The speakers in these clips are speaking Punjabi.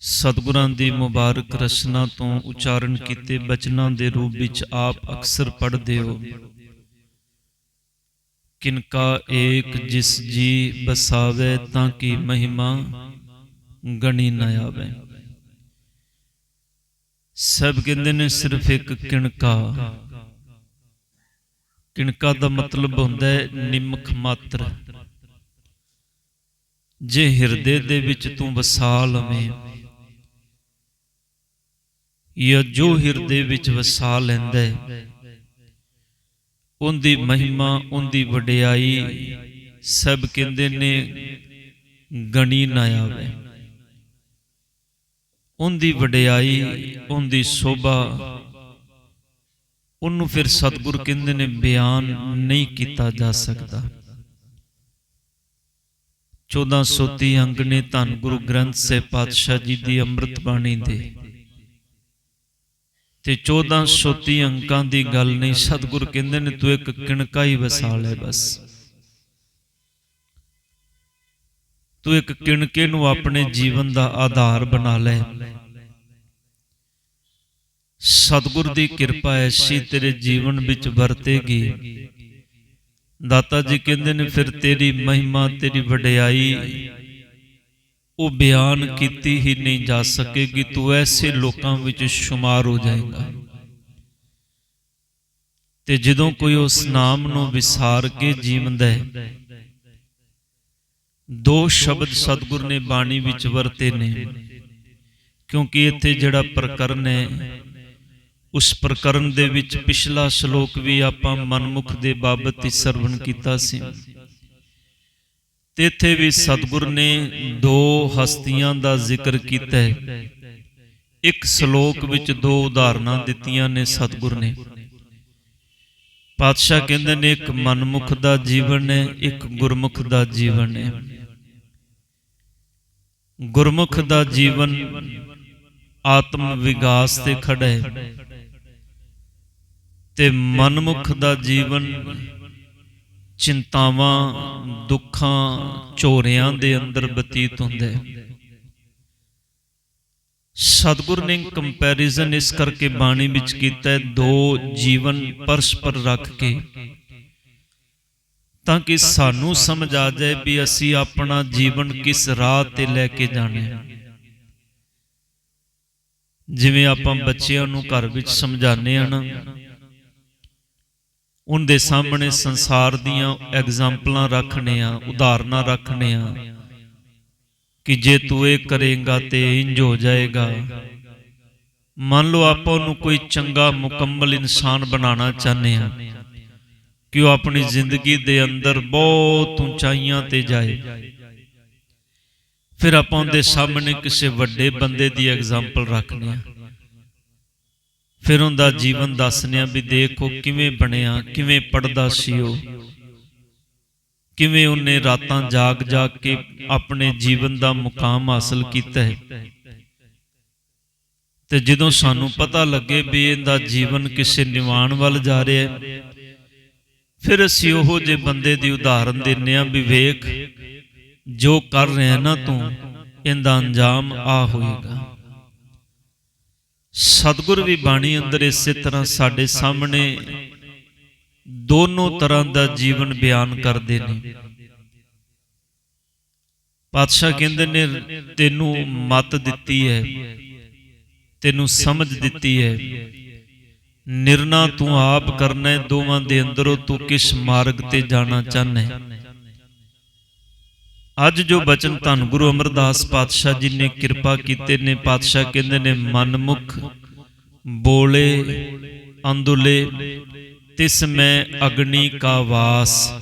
ਸਤਿਗੁਰਾਂ ਦੀ ਮੁਬਾਰਕ ਰਚਨਾ ਤੋਂ ਉਚਾਰਨ ਕੀਤੇ ਬਚਨਾਂ ਦੇ ਰੂਪ ਵਿੱਚ ਆਪ ਅਕਸਰ ਪੜ੍ਹਦੇ ਹੋ। ਕਿਨਕਾ ਏਕ ਜਿਸ ਜੀ ਬਸਾਵੇ ਤਾਂ ਕੀ ਮਹਿਮਾ ਗਣੀ ਨਾ ਆਵੇ। ਸਭ ਕਹਿੰਦੇ ਨੇ ਸਿਰਫ ਇੱਕ ਕਿਣਕਾ ਕਿਣਕਾ ਦਾ ਮਤਲਬ ਹੁੰਦਾ ਹੈ ਨਿਮਖ ਮਾਤਰ। ਜੇ ਹਿਰਦੇ ਦੇ ਵਿੱਚ ਤੂੰ ਵਸਾ ਲਵੇਂ ਜਾਂ ਜੋ ਹਿਰਦੇ ਵਿੱਚ ਵਸਾ ਲੈਂਦਾ ਹੈ, ਉਹਦੀ ਮਹਿਮਾ, ਉਹਦੀ ਵਡਿਆਈ ਸਭ ਕਹਿੰਦੇ ਨੇ ਗਣੀ ਨਾ ਆਵੇ। ਉਹਦੀ ਵਡਿਆਈ, ਉਹਦੀ ਸੋਭਾ, ਉਹਨੂੰ ਫਿਰ ਸਤਿਗੁਰ ਕਹਿੰਦੇ ਨੇ ਬਿਆਨ ਨਹੀਂ ਕੀਤਾ ਜਾ ਸਕਦਾ। 1430 ਅੰਗ ਨੇ ਧੰਨ ਗੁਰੂ ਗ੍ਰੰਥ ਸਾਹਿਬ ਪਾਤਸ਼ਾਹ ਜੀ ਦੀ ਅੰਮ੍ਰਿਤ ਬਾਣੀ ਦੇ। ਤੇ 1430 ਅੰਕਾਂ ਦੀ ਗੱਲ ਨਹੀਂ, ਸਤਿਗੁਰ ਕਹਿੰਦੇ ਨੇ, ਤੂੰ ਇੱਕ ਕਿਣਕਾ ਹੀ ਵਸਾ ਲੈ ਬਸ। ਤੂੰ ਇੱਕ ਕਿਣਕੇ ਨੂੰ ਆਪਣੇ ਜੀਵਨ ਦਾ ਆਧਾਰ ਬਣਾ ਲੈ। ਸਤਿਗੁਰ ਦੀ ਕਿਰਪਾ ਐਸੀ ਤੇਰੇ ਜੀਵਨ ਵਿੱਚ ਵਰਤੇਗੀ। ਦਾਤਾ ਜੀ ਕਹਿੰਦੇ ਨੇ, ਫਿਰ ਤੇਰੀ ਮਹਿਮਾ, ਤੇਰੀ ਵਡਿਆਈ ਉਹ ਬਿਆਨ ਕੀਤੀ ਹੀ ਨਹੀਂ ਜਾ ਸਕੇਗੀ, ਤੂੰ ਐਸੇ ਲੋਕਾਂ ਵਿੱਚ ਸ਼ੁਮਾਰ ਹੋ ਜਾਏਗਾ। ਤੇ ਜਦੋਂ ਕੋਈ ਉਸ ਨਾਮ ਨੂੰ ਵਿਸਾਰ ਕੇ ਜੀਵੰਦਾ ਹੈ, ਦੋ ਸ਼ਬਦ ਸਤਿਗੁਰ ਨੇ ਬਾਣੀ ਵਿੱਚ ਵਰਤੇ ਨੇ, ਕਿਉਂਕਿ ਇੱਥੇ ਜਿਹੜਾ ਪ੍ਰਕਰਨ ਹੈ, ਉਸ ਪ੍ਰਕਰਨ ਦੇ ਵਿੱਚ ਪਿਛਲਾ ਸ਼ਲੋਕ ਵੀ ਆਪਾਂ ਮਨਮੁਖ ਦੇ ਬਾਬਤ ਹੀ ਸਰਵਣ ਕੀਤਾ ਸੀ। ਤੇ ਇੱਥੇ ਵੀ ਸਤਿਗੁਰ ਨੇ ਦੋ ਹਸਤੀਆਂ ਦਾ ਜ਼ਿਕਰ ਕੀਤਾ ਹੈ। ਇੱਕ ਸ਼ਲੋਕ ਵਿੱਚ ਦੋ ਉਦਾਹਰਨਾਂ ਦਿੱਤੀਆਂ ਨੇ ਸਤਿਗੁਰ ਨੇ। ਪਾਤਸ਼ਾਹ ਕਹਿੰਦੇ ਨੇ, ਇੱਕ ਮਨਮੁਖ ਦਾ ਜੀਵਨ ਹੈ, ਇੱਕ ਗੁਰਮੁਖ ਦਾ ਜੀਵਨ ਹੈ। ਗੁਰਮੁਖ ਦਾ ਜੀਵਨ ਆਤਮ ਵਿਕਾਸ ਤੇ ਖੜਾ ਹੈ ਤੇ ਮਨਮੁਖ ਦਾ ਜੀਵਨ ਚਿੰਤਾਵਾਂ, ਦੁੱਖਾਂ ਝੋਰਿਆਂ ਦੇ ਅੰਦਰ ਬਤੀਤ ਹੁੰਦਾ। ਹੈ ਸਤਿਗੁਰ ਨੇ ਕੰਪੈਰੀਜ਼ਨ ਇਸ ਕਰਕੇ ਬਾਣੀ ਵਿੱਚ ਕੀਤਾ ਦੋ ਜੀਵਨ ਪਰਸਪਰ ਰੱਖ ਕੇ, ਤਾਂ ਕਿ ਸਾਨੂੰ ਸਮਝ ਆ ਜਾਏ ਵੀ ਅਸੀਂ ਆਪਣਾ ਜੀਵਨ ਕਿਸ ਰਾਹ ਤੇ ਲੈ ਕੇ ਜਾਣਾ ਹੈ। ਜਿਵੇਂ ਆਪਾਂ ਬੱਚਿਆਂ ਨੂੰ ਘਰ ਵਿੱਚ ਸਮਝਾਉਂਦੇ ਆ ਨਾ ਉਹਦੇ ਸਾਹਮਣੇ ਸੰਸਾਰ ਦੀਆਂ ਐਗਜ਼ਾਮਪਲਾਂ ਰੱਖਣੇ ਆ, ਉਦਾਹਰਨਾਂ ਰੱਖਣੇ ਆ ਕਿ ਜੇ ਤੂੰ ਇਹ ਕਰੇਗਾ ਤੇ ਇੰਜ ਹੋ ਜਾਏਗਾ। ਮੰਨ ਲਓ ਆਪਾਂ ਉਹਨੂੰ ਕੋਈ ਚੰਗਾ ਮੁਕੰਮਲ ਇਨਸਾਨ ਬਣਾਉਣਾ ਚਾਹੁੰਦੇ ਆ ਕਿ ਉਹ ਆਪਣੀ ਜ਼ਿੰਦਗੀ ਦੇ ਅੰਦਰ ਬਹੁਤ ਉਚਾਈਆਂ ਤੇ ਜਾਏ। ਫਿਰ ਆਪਾਂ ਉਹਦੇ ਸਾਹਮਣੇ ਕਿਸੇ ਵੱਡੇ ਬੰਦੇ ਦੀ ਐਗਜ਼ਾਮਪਲ ਰੱਖਦੇ ਆ। ਫਿਰ ਉਹਦਾ ਜੀਵਨ ਦੱਸਨੇ ਵੀ ਦੇਖੋ ਕਿਵੇਂ ਬਣਿਆ, ਕਿਵੇਂ ਪੜਦਾ ਸੀ ਉਹ। ਕਿਵੇਂ ਉਹਨੇ ਰਾਤਾਂ ਜਾਗ ਜਾਗ ਕੇ ਆਪਣੇ ਜੀਵਨ ਦਾ ਮੁਕਾਮ ਹਾਸਲ ਕੀਤਾ ਹੈ। ਤੇ ਜਦੋਂ ਸਾਨੂੰ ਪਤਾ ਲੱਗੇ ਵੀ ਇਹਦਾ ਜੀਵਨ ਕਿਸੇ ਨਿਵਾਣ ਵੱਲ ਜਾ ਰਿਹਾ ਹੈ, ਫਿਰ ਅਸੀਂ ਉਹੋ ਜੇ ਬੰਦੇ ਦੀ ਉਦਾਹਰਨ ਦਿੰਨੇ ਆ ਵੀ ਵੇਖ, ਜੋ ਕਰ ਰਿਹਾ ਨਾ ਤੂੰ, ਇਹਦਾ ਅੰਜਾਮ ਆ ਹੋਏਗਾ। ਸਤਿਗੁਰ ਵੀ ਬਾਣੀ ਅੰਦਰ ਇਸੇ ਤਰ੍ਹਾਂ ਸਾਡੇ ਸਾਹਮਣੇ ਦੋਨੋਂ ਤਰ੍ਹਾਂ ਦਾ ਜੀਵਨ ਬਿਆਨ ਕਰਦੇ ਨੇ। ਪਾਤਸ਼ਾਹ ਕਹਿੰਦੇ ਨੇ, ਤੈਨੂੰ ਮਤ ਦਿੱਤੀ ਹੈ, ਤੈਨੂੰ ਸਮਝ ਦਿੱਤੀ ਹੈ। ਨਿਰਣਾ ਤੂੰ ਆਪ ਕਰਨਾ ਹੈ, ਦੋਵਾਂ ਦੇ ਅੰਦਰੋਂ ਤੂੰ ਕਿਸ ਮਾਰਗ ਤੇ ਜਾਣਾ ਚਾਹਨਾ ਹੈ? ਅੱਜ ਜੋ ਬਚਨ ਧੰਨ ਗੁਰੂ ਅਮਰਦਾਸ ਪਾਤਸ਼ਾਹ ਜੀ ਨੇ ਕਿਰਪਾ ਕੀਤੇ ਨੇ, ਪਾਤਸ਼ਾਹ ਕਹਿੰਦੇ ਨੇ, ਮਨਮੁਖ, ਬੋਲੇ, ਅੰਦੁਲੇ, ਤਿਸ ਮੈਂ ਅਗਨੀ ਕਾ ਵਾਸ।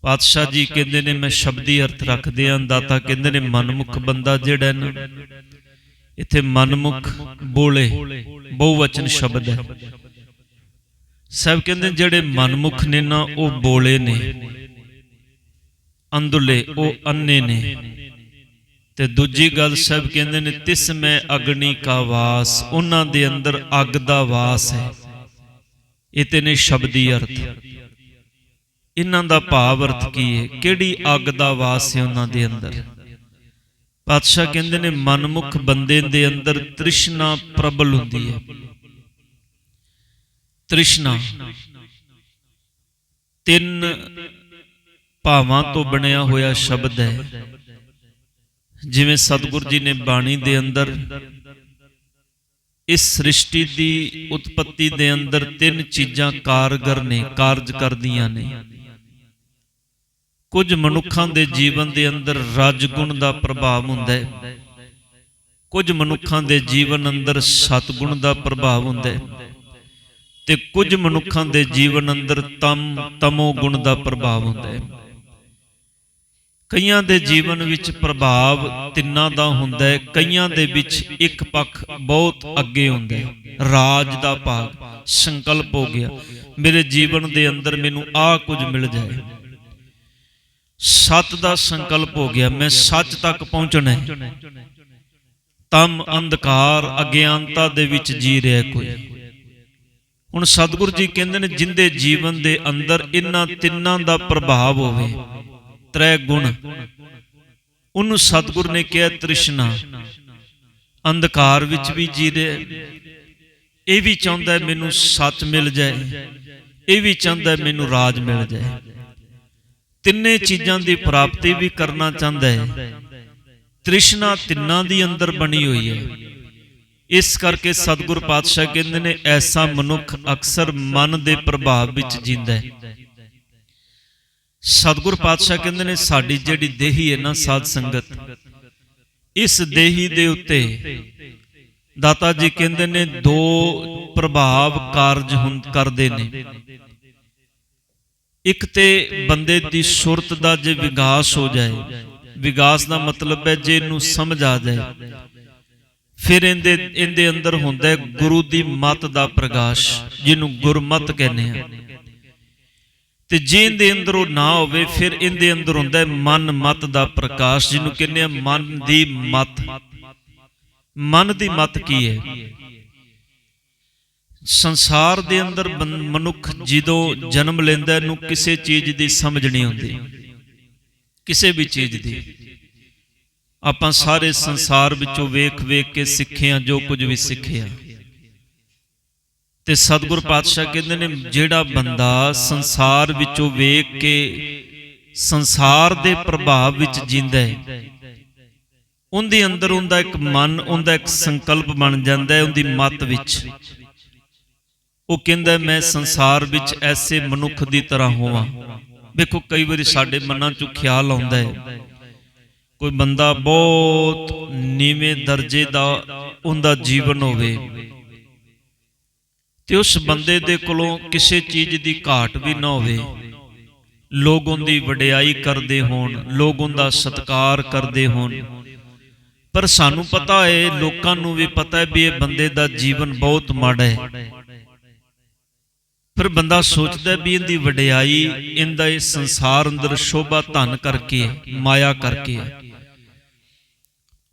ਪਾਤਸ਼ਾਹ ਜੀ ਕਹਿੰਦੇ ਨੇ, ਮੈਂ ਸ਼ਬਦੀ ਅਰਥ ਰੱਖਦੇ ਆਂ, ਦਾਤਾ ਕਹਿੰਦੇ ਨੇ, ਮਨਮੁਖ ਬੰਦਾ ਜਿਹੜਾ ਨਾ, ਇੱਥੇ ਮਨਮੁਖ, ਬੋਲੇ, ਬਹੁਵਚਨ ਸ਼ਬਦ ਹੈ। ਸਭ ਕਹਿੰਦੇ ਜਿਹੜੇ ਮਨਮੁਖ ਨੇ ਨਾ, ਉਹ ਬੋਲੇ ਨੇ। ਅੰਦੁਲੇ ਉਹ ਅੰਨੇ ਨੇ। ਤੇ ਦੂਜੀ ਗੱਲ ਸਭ ਕਹਿੰਦੇ ਨੇ, ਤਿਸ ਮੈਂ ਅਗਨੀ ਕਾ ਵਾਸ, ਉਹਨਾਂ ਦੇ ਅੰਦਰ ਅੱਗ ਦਾ ਵਾਸ ਹੈ। ਇਹ ਤੇ ਨੇ ਸ਼ਬਦੀ ਅਰਥ। ਇਹਨਾਂ ਦਾ ਭਾਵ ਅਰਥ ਕੀ ਹੈ? ਕਿਹੜੀ ਅੱਗ ਦਾ ਵਾਸ ਹੈ ਉਹਨਾਂ ਦੇ ਅੰਦਰ? ਪਾਤਸ਼ਾਹ ਕਹਿੰਦੇ ਨੇ, ਮਨਮੁਖ ਬੰਦੇ ਦੇ ਅੰਦਰ ਤ੍ਰਿਸ਼ਨਾ ਪ੍ਰਬਲ ਹੁੰਦੀ ਹੈ। ਤ੍ਰਿਸ਼ਨਾ। ਤਿੰਨ ਭਾਵਾਂ ਤੋਂ ਬਣਿਆ ਹੋਇਆ ਸ਼ਬਦ ਹੈ। ਜਿਵੇਂ ਸਤਿਗੁਰ ਜੀ ਨੇ ਬਾਣੀ ਦੇ ਅੰਦਰ ਇਸ ਸ੍ਰਿਸ਼ਟੀ ਦੀ ਉਤਪਤੀ ਦੇ ਅੰਦਰ ਤਿੰਨ ਚੀਜ਼ਾਂ ਕਾਰਗਰ ਨੇ, ਕਾਰਜ ਕਰਦੀਆਂ ਨੇ। ਕੁਝ ਮਨੁੱਖਾਂ ਦੇ ਜੀਵਨ ਦੇ ਅੰਦਰ ਰਜ ਗੁਣ ਦਾ ਪ੍ਰਭਾਵ ਹੁੰਦਾ ਹੈ। ਕੁਝ ਮਨੁੱਖਾਂ ਦੇ ਜੀਵਨ ਅੰਦਰ ਸਤਗੁਣ ਦਾ ਪ੍ਰਭਾਵ ਹੁੰਦਾ ਹੈ। ਤੇ ਕੁਝ ਮਨੁੱਖਾਂ ਦੇ ਜੀਵਨ ਅੰਦਰ ਤਮ, ਤਮੋ ਗੁਣ ਦਾ ਪ੍ਰਭਾਵ ਹੁੰਦਾ ਹੈ। ਕਈਆਂ ਦੇ ਜੀਵਨ ਵਿੱਚ ਪ੍ਰਭਾਵ ਤਿੰਨਾਂ ਦਾ ਹੁੰਦਾ ਹੈ, ਕਈਆਂ ਦੇ ਵਿੱਚ ਇੱਕ ਪੱਖ ਬਹੁਤ ਅੱਗੇ ਹੁੰਦਾ ਹੈ। ਰਾਜ ਦਾ ਭਾਗ, ਸੰਕਲਪ ਹੋ ਗਿਆ। ਮੇਰੇ ਜੀਵਨ ਦੇ ਅੰਦਰ ਮੈਨੂੰ ਆਹ ਕੁਝ ਮਿਲ ਜਾਏ। ਸਤ ਦਾ ਸੰਕਲਪ ਹੋ ਗਿਆ, ਮੈਂ ਸੱਚ ਤੱਕ ਪਹੁੰਚਣਾ ਹੈ। ਤਮ ਅੰਧਕਾਰ ਅਗਿਆਨਤਾ ਦੇ ਵਿੱਚ ਜੀ ਰਿਹਾ ਕੋਈ। ਹੁਣ ਸਤਿਗੁਰੂ ਜੀ ਕਹਿੰਦੇ ਨੇ, ਜਿੰਦੇ ਜੀਵਨ ਦੇ ਅੰਦਰ ਇਹਨਾਂ ਤਿੰਨਾਂ ਦਾ ਪ੍ਰਭਾਵ ਹੋਵੇ ਤ੍ਰੈ ਗੁਣ। ਉਹਨੂੰ ਸਤਿਗੁਰ ਨੇ ਕਿਹਾ, ਤ੍ਰਿਸ਼ਨਾ। ਅੰਧਕਾਰ ਵਿੱਚ ਵੀ ਜੀ ਰਿਹਾ ਇਹ ਵੀ ਚਾਹੁੰਦਾ ਮੈਨੂੰ ਸੱਚ ਮਿਲ ਜਾਏ। ਇਹ ਵੀ ਚਾਹੁੰਦਾ ਮੈਨੂੰ ਰਾਜ ਮਿਲ ਜਾਏ। ਤਿੰਨੇ ਚੀਜ਼ਾਂ ਦੀ ਪ੍ਰਾਪਤੀ ਵੀ ਕਰਨਾ ਚਾਹੁੰਦਾ ਹੈ। ਤ੍ਰਿਸ਼ਨਾ ਤਿੰਨਾਂ ਦੀ ਅੰਦਰ ਬਣੀ ਹੋਈ ਹੈ। ਇਸ ਕਰਕੇ ਸਤਿਗੁਰ ਪਾਤਸ਼ਾਹ ਕਹਿੰਦੇ ਨੇ, ਐਸਾ ਮਨੁੱਖ ਅਕਸਰ ਮਨ ਦੇ ਪ੍ਰਭਾਵ ਵਿੱਚ ਜੀਂਦਾ ਹੈ। ਸਤਿਗੁਰ ਪਾਤਸ਼ਾਹ ਕਹਿੰਦੇ ਨੇ, ਸਾਡੀ ਜਿਹੜੀ ਦੇਹੀ ਹੈ ਨਾ, ਸਾਧ ਸੰਗਤ, ਇਸ ਦੇਹੀ ਦੇ ਉੱਤੇ ਦਾਤਾ ਜੀ ਕਹਿੰਦੇ ਨੇ, ਦੋ ਪ੍ਰਭਾਵ ਕਾਰਜ ਹੁੰ, ਕਰਦੇ ਨੇ। ਇੱਕ ਤੇ ਬੰਦੇ ਦੀ ਸੁਰਤ ਦਾ ਜੇ ਵਿਕਾਸ ਹੋ ਜਾਏ ਵਿਕਾਸ ਦਾ ਮਤਲਬ ਹੈ ਜੇ ਇਹਨੂੰ ਸਮਝ ਆ ਜਾਏ, ਫਿਰ ਇਹਦੇ ਇਹਦੇ ਅੰਦਰ ਹੁੰਦਾ ਹੈ ਗੁਰੂ ਦੀ ਮਤ ਦਾ ਪ੍ਰਕਾਸ਼ ਜਿਹਨੂੰ ਗੁਰਮਤ ਕਹਿੰਦੇ ਆ। ਤੇ ਜੇ ਇਹਦੇ ਅੰਦਰ ਉਹ ਨਾ ਹੋਵੇ, ਫਿਰ ਇਹਦੇ ਅੰਦਰ ਹੁੰਦਾ ਹੈ ਮਨ ਮਤ ਦਾ ਪ੍ਰਕਾਸ਼, ਜਿਹਨੂੰ ਕਹਿੰਦੇ ਆ ਮਨ ਦੀ ਮਤ। ਮਨ ਦੀ ਮਤ ਕੀ ਹੈ? ਸੰਸਾਰ ਦੇ ਅੰਦਰ ਮਨੁੱਖ ਜਦੋਂ ਜਨਮ ਲੈਂਦਾ, ਇਹਨੂੰ ਕਿਸੇ ਚੀਜ਼ ਦੀ ਸਮਝ ਨਹੀਂ ਆਉਂਦੀ। ਕਿਸੇ ਵੀ ਚੀਜ਼ ਦੀ। ਆਪਾਂ ਸਾਰੇ ਸੰਸਾਰ ਵਿੱਚੋਂ ਵੇਖ ਵੇਖ ਕੇ ਸਿੱਖਿਆ ਜੋ ਕੁਝ ਵੀ ਸਿੱਖਿਆ ਤੇ ਸਤਿਗੁਰ ਪਾਤਸ਼ਾਹ ਕਹਿੰਦੇ ਨੇ ਜਿਹੜਾ ਬੰਦਾ ਸੰਸਾਰ ਵਿੱਚੋਂ ਵੇਖ ਕੇ ਸੰਸਾਰ ਦੇ ਪ੍ਰਭਾਵ ਵਿੱਚ ਜਿੰਦਾ ਹੈ। ਉਹਦੇ ਅੰਦਰ ਉਹਦਾ ਇੱਕ ਮਨ ਉਹਦਾ ਇੱਕ ਸੰਕਲਪ ਬਣ ਜਾਂਦਾ ਹੈ ਉਹਦੀ ਮਤ ਵਿੱਚ। ਉਹ ਕਹਿੰਦਾ ਮੈਂ ਸੰਸਾਰ ਵਿੱਚ ਐਸੇ ਮਨੁੱਖ ਦੀ ਤਰ੍ਹਾਂ ਹੋਵਾਂ। ਵੇਖੋ ਕਈ ਵਾਰੀ ਸਾਡੇ ਮਨਾਂ 'ਚ ਖਿਆਲ ਆਉਂਦਾ ਹੈ। ਕੋਈ ਬੰਦਾ ਬਹੁਤ ਨੀਵੇਂ ਦਰਜੇ ਦਾ ਉਹਦਾ ਜੀਵਨ ਹੋਵੇ। ਤੇ ਉਸ ਬੰਦੇ ਦੇ ਕੋਲੋਂ ਕਿਸੇ ਚੀਜ਼ ਦੀ ਘਾਟ ਵੀ ਨਾ ਹੋਵੇ। ਲੋਕ ਉਹਦੀ ਵਡਿਆਈ ਕਰਦੇ ਹੋਣ ਲੋਕ ਉਹਦਾ ਸਤਿਕਾਰ ਕਰਦੇ ਹੋਣ। ਪਰ ਸਾਨੂੰ ਪਤਾ ਹੈ ਲੋਕਾਂ ਨੂੰ ਵੀ ਪਤਾ ਹੈ ਵੀ ਇਹ ਬੰਦੇ ਦਾ ਜੀਵਨ ਬਹੁਤ ਮਾੜਾ ਹੈ ਫਿਰ ਬੰਦਾ ਸੋਚਦਾ ਵੀ ਇਹਦੀ ਵਡਿਆਈ, ਇਹਦਾ ਇਹ ਸੰਸਾਰ ਅੰਦਰ ਸ਼ੋਭਾ ਧਨ ਕਰਕੇ ਮਾਇਆ ਕਰਕੇ ਹੈ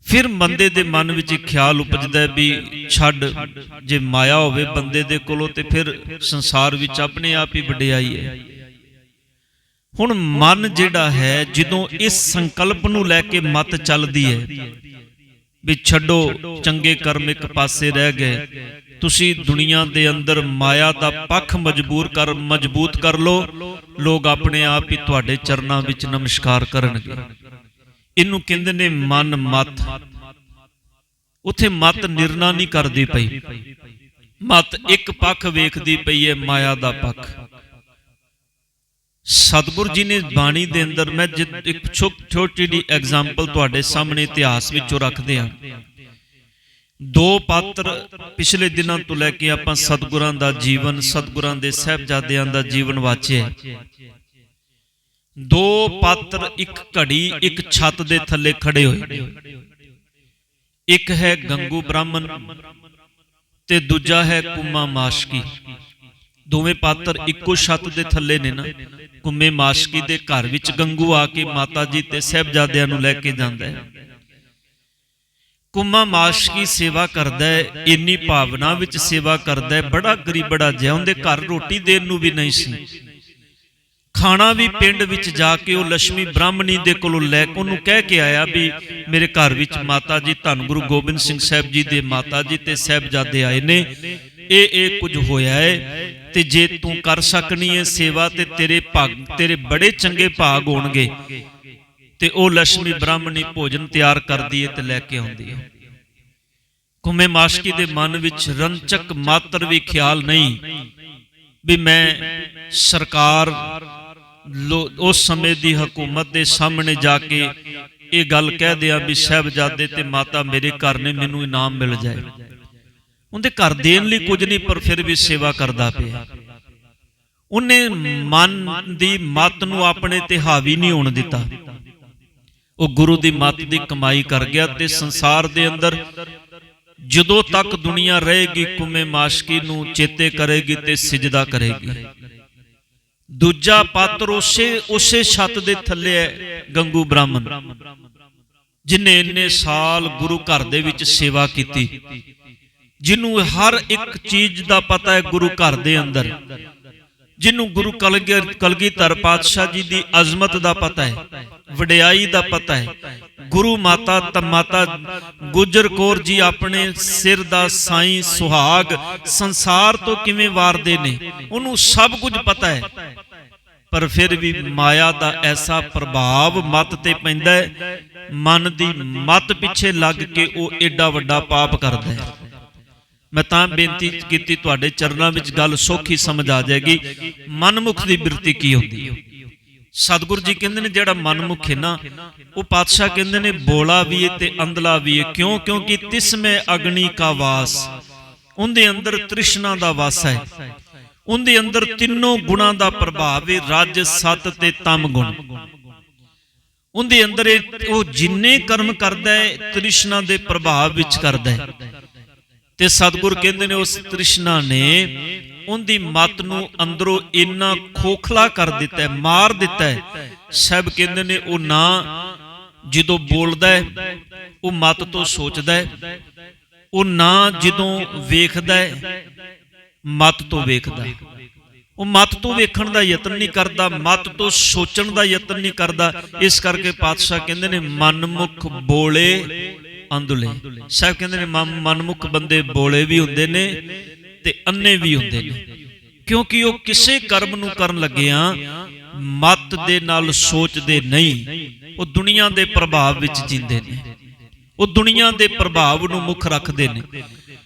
ਫਿਰ ਬੰਦੇ ਦੇ ਮਨ ਵਿੱਚ ਇੱਕ ਖਿਆਲ ਉਪਜਦਾ ਵੀ ਛੱਡ, ਜੇ ਮਾਇਆ ਹੋਵੇ ਬੰਦੇ ਦੇ ਕੋਲੋਂ ਤੇ ਫਿਰ ਸੰਸਾਰ ਵਿੱਚ ਆਪਣੇ ਆਪ ਹੀ ਵਡਿਆਈ ਹੈ। ਹੁਣ ਮਨ ਜਿਹੜਾ ਹੈ, ਜਦੋਂ ਇਸ ਸੰਕਲਪ ਨੂੰ ਲੈ ਕੇ ਮਤ ਚੱਲਦੀ ਹੈ ਵੀ ਛੱਡੋ, ਚੰਗੇ ਕਰਮ ਇੱਕ ਪਾਸੇ ਰਹਿ ਗਏ, ਤੁਸੀਂ ਦੁਨੀਆ ਦੇ ਅੰਦਰ ਮਾਇਆ ਦਾ ਪੱਖ ਮਜਬੂਰ ਕਰ, ਮਜ਼ਬੂਤ ਕਰ ਲੋ ਲੋਕ ਆਪਣੇ ਆਪ ਹੀ ਤੁਹਾਡੇ ਚਰਨਾਂ ਵਿੱਚ ਨਮਸਕਾਰ ਕਰਨਗੇ। ਇਹਨੂੰ ਕਹਿੰਦੇ ਨੇ ਮਨ ਮਤ। ਉਥੇ ਮਤ ਨਿਰਣਾ ਨਹੀਂ ਕਰਦੀ ਪਈ। ਮਤ ਇੱਕ ਪੱਖ ਵੇਖਦੀ ਪਈ ਹੈ, ਮਾਇਆ ਦਾ ਪੱਖ। ਸਤਿਗੁਰ ਜੀ ਨੇ ਬਾਣੀ ਦੇ ਅੰਦਰ ਮੈਂ ਜਿ- ਇੱਕ ਛੋ- ਛੋਟੀ ਜੀ ਐਗਜ਼ਾਮਪਲ ਤੁਹਾਡੇ ਸਾਹਮਣੇ ਇਤਿਹਾਸ ਵਿੱਚੋਂ ਰੱਖਦੇ ਹਾਂ। ਦੋ ਪਾਤਰ ਪਿਛਲੇ ਦਿਨਾਂ ਤੋਂ ਲੈ ਕੇ ਆਪਾਂ ਸਤਿਗੁਰਾਂ ਦਾ ਜੀਵਨ, ਸਤਿਗੁਰਾਂ ਦੇ ਸਹਿਬਜ਼ਾਦਿਆਂ ਦਾ ਜੀਵਨ ਵਾਚਿਆ। ਦੋ ਪਾਤਰ, ਇੱਕ ਘੜੀ, ਇੱਕ ਛੱਤ ਦੇ ਥੱਲੇ ਖੜੇ ਹੋਏ। ਇੱਕ ਹੈ ਗੰਗੂ ਬ੍ਰਾਹਮਣ ਤੇ ਦੂਜਾ ਹੈ ਕੁਮਾ ਮਾਸ਼ਕੀ। ਦੋਵੇਂ ਪਾਤਰ ਇੱਕੋ ਛੱਤ ਦੇ ਥੱਲੇ ਨੇ ਨਾ। ਕੁੰਮੇ ਮਾਸ਼ਕੀ ਦੇ ਘਰ ਵਿੱਚ ਗੰਗੂ ਆ ਕੇ ਮਾਤਾ ਜੀ ਤੇ ਸਹਿਬਜ਼ਾਦਿਆਂ ਨੂੰ ਲੈ ਕੇ ਜਾਂਦਾ ਹੈ। ਕੁੰਮਾ ਮਾਸ਼ਕੀ ਸੇਵਾ ਕਰਦਾ ਹੈ, ਇੰਨੀ ਭਾਵਨਾ ਵਿੱਚ ਸੇਵਾ ਕਰਦਾ ਹੈ, ਬੜਾ ਗਰੀਬੜਾ ਜਿਹਾ, ਉਹਦੇ ਘਰ ਰੋਟੀ ਦੇਣ ਨੂੰ ਵੀ ਨਹੀਂ ਸੀ। ਖਾਣਾ ਵੀ ਪਿੰਡ ਵਿੱਚ ਜਾ ਕੇ ਉਹ ਲక్ష్ਮੀ ਬ੍ਰਾਹਮਣੀ ਦੇ ਕੋਲੋਂ ਲੈ ਕੇ ਉਹਨੂੰ ਕਹਿ ਕੇ ਆਇਆ ਵੀ ਮੇਰੇ ਘਰ ਵਿੱਚ ਮਾਤਾ ਜੀ, ਧੰਨ ਗੁਰੂ ਗੋਬਿੰਦ ਸਿੰਘ ਸਾਹਿਬ ਜੀ ਦੇ ਮਾਤਾ ਜੀ ਤੇ ਸਹਿਬਜ਼ਾਦੇ ਆਏ ਨੇ। ਇਹ ਇਹ ਕੁਝ ਹੋਇਆ ਹੈ ਤੇ ਜੇ ਤੂੰ ਕਰ ਸਕਣੀ ਹੈ ਸੇਵਾ ਤੇ ਤੇਰੇ ਭਾਗ, ਤੇਰੇ ਬੜੇ ਚੰਗੇ ਭਾਗ ਹੋਣਗੇ। ਤੇ ਉਹ ਲక్ష్ਮੀ ਬ੍ਰਾਹਮਣੀ ਭੋਜਨ ਤਿਆਰ ਕਰਦੀ ਹੈ ਤੇ ਲੈ ਕੇ ਆਉਂਦੀ ਹੈ ਕੁਮੇ ਮਾਸ਼ਕੀ ਦੇ ਮਨ ਵਿੱਚ ਰੰਚਕ ਮਾਤਰ ਵੀ ਖਿਆਲ ਨਹੀਂ ਵੀ ਮੈਂ ਸਰਕਾਰ ਉਸ ਸਮੇਂ ਦੀ ਹਕੂਮਤ ਦੇ ਸਾਹਮਣੇ ਜਾ ਕੇ ਇਹ ਗੱਲ ਕਹਿ ਦਿਆਂ ਵੀ ਸਾਹਿਬਜ਼ਾਦੇ ਤੇ ਮਾਤਾ ਮੇਰੇ ਘਰ ਨੇ ਮੈਨੂੰ ਇਨਾਮ ਮਿਲ ਜਾਏ। ਉਹਦੇ ਘਰ ਦੇਣ ਲਈ ਕੁਝ ਨਹੀਂ, ਪਰ ਫਿਰ ਵੀ ਸੇਵਾ ਕਰਦਾ ਪਿਆ। ਉਹਨੇ ਮਨ ਦੀ ਮਤ ਨੂੰ ਆਪਣੇ ਤੇ ਹਾਵੀ ਨਹੀਂ ਹੋਣ ਦਿੱਤਾ। ਉਹ ਗੁਰੂ ਦੀ ਮੱਤ ਦੀ ਕਮਾਈ ਕਰ ਗਿਆ ਤੇ ਸੰਸਾਰ ਦੇ ਅੰਦਰ ਜਦੋਂ ਤੱਕ ਦੁਨੀਆ ਰਹੇਗੀ, ਕੁਮੇ ਮਾਸ਼ਕੀ ਨੂੰ ਚੇਤੇ ਕਰੇਗੀ ਤੇ ਸਿਜਦਾ ਕਰੇਗੀ। ਦੂਜਾ ਪਾਤਰ ਉਸੇ ਉਸੇ ਛੱਤ ਦੇ ਥੱਲੇ ਹੈ, ਗੰਗੂ ਬ੍ਰਾਹਮਣ। ਜਿਨੇ ਇੰਨੇ ਸਾਲ ਗੁਰੂ ਘਰ ਦੇ ਵਿੱਚ ਸੇਵਾ ਕੀਤੀ। ਜਿਹਨੂੰ ਹਰ ਇੱਕ ਚੀਜ਼ ਦਾ ਪਤਾ ਹੈ ਗੁਰੂ ਘਰ ਦੇ ਅੰਦਰ। ਜਿਹਨੂੰ ਗੁਰੂ ਕਲਗੀ ਕਲਗੀਧਰ ਪਾਤਸ਼ਾਹ ਜੀ ਦੀ ਅਜ਼ਮਤ ਦਾ ਪਤਾ ਹੈ, ਵਡਿਆਈ ਦਾ ਪਤਾ ਹੈ ਗੁਰੂ ਮਾਤਾ ਤ ਮਾਤਾ ਗੁਜਰ ਕੌਰ ਜੀ ਆਪਣੇ ਸਿਰ ਦਾ ਸਾਈਂ ਸੁਹਾਗ ਸੰਸਾਰ ਤੋਂ ਕਿਵੇਂ ਵਾਰਦੇ ਨੇ, ਉਹਨੂੰ ਸਭ ਕੁਝ ਪਤਾ ਹੈ। ਪਰ ਫਿਰ ਵੀ ਮਾਇਆ ਦਾ ਐਸਾ ਪ੍ਰਭਾਵ ਮਤ ਤੇ ਪੈਂਦਾ ਹੈ, ਮਨ ਦੀ ਮਤ ਪਿੱਛੇ ਲੱਗ ਕੇ ਉਹ ਏਡਾ ਵੱਡਾ ਪਾਪ ਕਰਦਾ ਹੈ। ਮੈਂ ਤਾਂ ਬੇਨਤੀ ਕੀਤੀ ਤੁਹਾਡੇ ਚਰਨਾਂ ਵਿੱਚ ਗੱਲ ਸੌਖੀ ਸਮਝ ਆ ਜਾਏਗੀ, ਮਨਮੁਖ ਦੀ ਬਿਰਤੀ ਕੀ ਹੁੰਦੀ? ਹੈ ਸਤਿਗੁਰੂ ਜੀ ਕਹਿੰਦੇ ਨੇ ਜਿਹੜਾ ਮਨਮੁਖ ਹੈ ਨਾ, ਉਹ ਪਾਤਸ਼ਾਹ ਕਹਿੰਦੇ ਨੇ ਬੋਲਾ ਵੀ ਹੈ ਤੇ ਅੰਧਲਾ ਵੀ ਹੈ ਕਿਉਂ? ਕਿਉਂਕਿ ਤਿਸਮੇ ਅਗਨੀ ਕਾ ਵਾਸ। ਉਹਦੇ ਅੰਦਰ ਤ੍ਰਿਸ਼ਨਾ ਦਾ ਵਾਸ ਹੈ। ਉਹਦੇ ਅੰਦਰ ਤਿੰਨੋਂ ਗੁਣਾਂ ਦਾ ਪ੍ਰਭਾਵ ਹੈ ਰਜ, ਸਤ ਤੇ ਤਮ ਗੁਣ। ਉਹਦੇ ਅੰਦਰ ਉਹ ਜਿੰਨੇ ਕਰਮ ਕਰਦਾ ਹੈ ਤ੍ਰਿਸ਼ਨਾ ਦੇ ਪ੍ਰਭਾਵ ਵਿੱਚ ਕਰਦਾ ਹੈ ਤੇ ਸਤਿਗੁਰ ਕਹਿੰਦੇ ਨੇ ਉਸ ਤ੍ਰਿਸ਼ਨਾ ਨੇ ਉਹਦੀ ਮਤ ਨੂੰ ਅੰਦਰੋਂ ਇੰਨਾ ਖੋਖਲਾ ਕਰ ਦਿੱਤਾ ਹੈ, ਮਾਰ ਦਿੱਤਾ ਹੈ। ਸਭ ਕਹਿੰਦੇ ਨੇ, ਉਹ ਨਾ ਜਦੋਂ ਬੋਲਦਾ ਹੈ, ਉਹ ਮਤ ਤੋਂ ਸੋਚਦਾ ਹੈ। ਉਹ ਨਾ ਜਦੋਂ ਵੇਖਦਾ ਹੈ, ਮਤ ਤੋਂ ਵੇਖਦਾ ਉਹ ਮਤ ਤੋਂ ਵੇਖਣ ਦਾ ਯਤਨ ਨਹੀਂ ਕਰਦਾ, ਮਤ ਤੋਂ ਸੋਚਣ ਦਾ ਯਤਨ ਨਹੀਂ ਕਰਦਾ। ਇਸ ਕਰਕੇ ਪਾਤਸ਼ਾਹ ਕਹਿੰਦੇ ਨੇ, ਮਨਮੁਖ ਬੋਲੇ ਅੰਧਲੇ। ਸਾਹਿਬ ਕਹਿੰਦੇ ਨੇ, ਮਨ- ਮਨਮੁਖ ਬੰਦੇ ਬੋਲੇ ਵੀ ਹੁੰਦੇ ਨੇ ਤੇ ਅੰਨੇ ਵੀ ਹੁੰਦੇ ਨੇ। ਕਿਉਂਕਿ ਉਹ ਕਿਸੇ ਕਰਮ ਨੂੰ ਕਰਨ ਲੱਗਿਆਂ ਮਤ ਦੇ ਨਾਲ ਸੋਚਦੇ ਨਹੀਂ। ਉਹ ਦੁਨੀਆ ਦੇ ਪ੍ਰਭਾਵ ਵਿੱਚ ਜਿੰਦੇ ਨੇ। ਉਹ ਦੁਨੀਆ ਦੇ ਪ੍ਰਭਾਵ ਨੂੰ ਮੁੱਖ ਰੱਖਦੇ ਨੇ।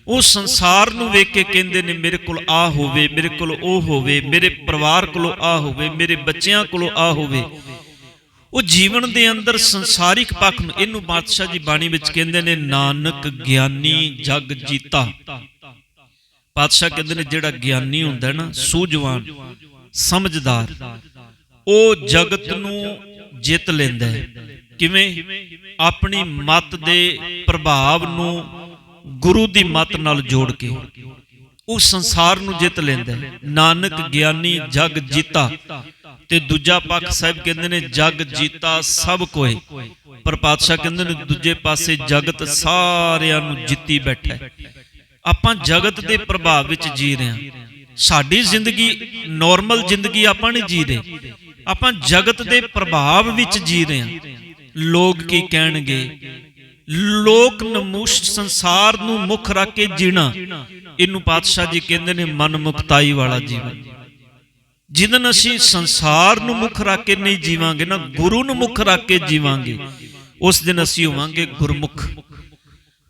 ਉਹ ਸੰਸਾਰ ਨੂੰ ਵੇਖ ਕੇ ਕਹਿੰਦੇ ਨੇ, ਮੇਰੇ ਕੋਲ ਆ ਹੋਵੇ, ਮੇਰੇ ਕੋਲ ਉਹ ਹੋਵੇ, ਮੇਰੇ ਪਰਿਵਾਰ ਕੋਲੋਂ ਆ ਹੋਵੇ, ਮੇਰੇ ਬੱਚਿਆਂ ਕੋਲੋਂ ਆ ਹੋਵੇ। ਉਹ ਜੀਵਨ ਦੇ ਅੰਦਰ ਸੰਸਾਰਿਕ ਪੱਖ ਨੂੰ, ਇਹਨੂੰ ਬਾਦਸ਼ਾਹ ਜੀ ਬਾਣੀ ਵਿੱਚ ਕਹਿੰਦੇ ਨੇ, ਨਾਨਕ ਗਿਆਨੀ ਜਗ ਜੀਤਾ। ਪਾਤਸ਼ਾਹ ਕਹਿੰਦੇ ਨੇ ਜਿਹੜਾ ਗਿਆਨੀ ਹੁੰਦਾ ਨਾ, ਸੂਝਵਾਨ, ਸਮਝਦਾਰ, ਉਹ ਜਗਤ ਨੂੰ ਜਿੱਤ ਲੈਂਦਾ ਹੈ। ਕਿਵੇਂ? ਆਪਣੀ ਮਤ ਦੇ ਪ੍ਰਭਾਵ ਨੂੰ ਗੁਰੂ ਦੀ ਮਤ ਨਾਲ ਜੋੜ ਕੇ। ਉਹ ਸੰਸਾਰ ਨੂੰ ਜਿੱਤ ਲੈਂਦਾ ਹੈ। ਨਾਨਕ ਗਿਆਨੀ ਜਗ ਜੀਤਾ। ਤੇ ਦੂਜਾ ਪੱਖ ਸਾਹਿਬ ਕਹਿੰਦੇ ਨੇ, ਜਗ ਜੀਤਾ ਸਭ ਕੋਏ। ਪਰ ਪਾਤਸ਼ਾਹ ਕਹਿੰਦੇ ਨੇ, ਦੂਜੇ ਪਾਸੇ ਜਗਤ ਸਾਰਿਆਂ ਨੂੰ ਜਿੱਤੀ ਬੈਠਾ ਹੈ। ਆਪਾਂ ਜਗਤ ਦੇ ਪ੍ਰਭਾਵ ਵਿੱਚ ਜੀ ਰਹੇ ਹਾਂ। ਸਾਡੀ ਜ਼ਿੰਦਗੀ ਨਾਰਮਲ ਜ਼ਿੰਦਗੀ ਆਪਾਂ ਨਹੀਂ ਜੀ ਰਹੇ ਆਪਾਂ ਜਗਤ ਦੇ ਪ੍ਰਭਾਵ ਵਿੱਚ ਜੀ ਰਹੇ ਹਾਂ। ਲੋਕ ਕੀ ਕਹਿਣਗੇ? ਲੋਕ ਨਮੂਸ਼ ਸੰਸਾਰ ਨੂੰ ਮੁੱਖ ਰੱਖ ਕੇ ਜੀਣਾ। ਇਹਨੂੰ ਪਾਤਸ਼ਾਹ ਜੀ ਕਹਿੰਦੇ ਨੇ ਮਨ ਮੁਕਤਾਈ ਵਾਲਾ ਜੀਵਨ। ਜਿਦਨ ਅਸੀਂ ਸੰਸਾਰ ਨੂੰ ਮੁੱਖ ਰੱਖ ਕੇ ਨਹੀਂ ਜੀਵਾਂਗੇ ਨਾ, ਗੁਰੂ ਨੂੰ ਮੁੱਖ ਰੱਖ ਕੇ ਜੀਵਾਂਗੇ, ਉਸ ਦਿਨ ਅਸੀਂ ਹੋਵਾਂਗੇ ਗੁਰਮੁਖ।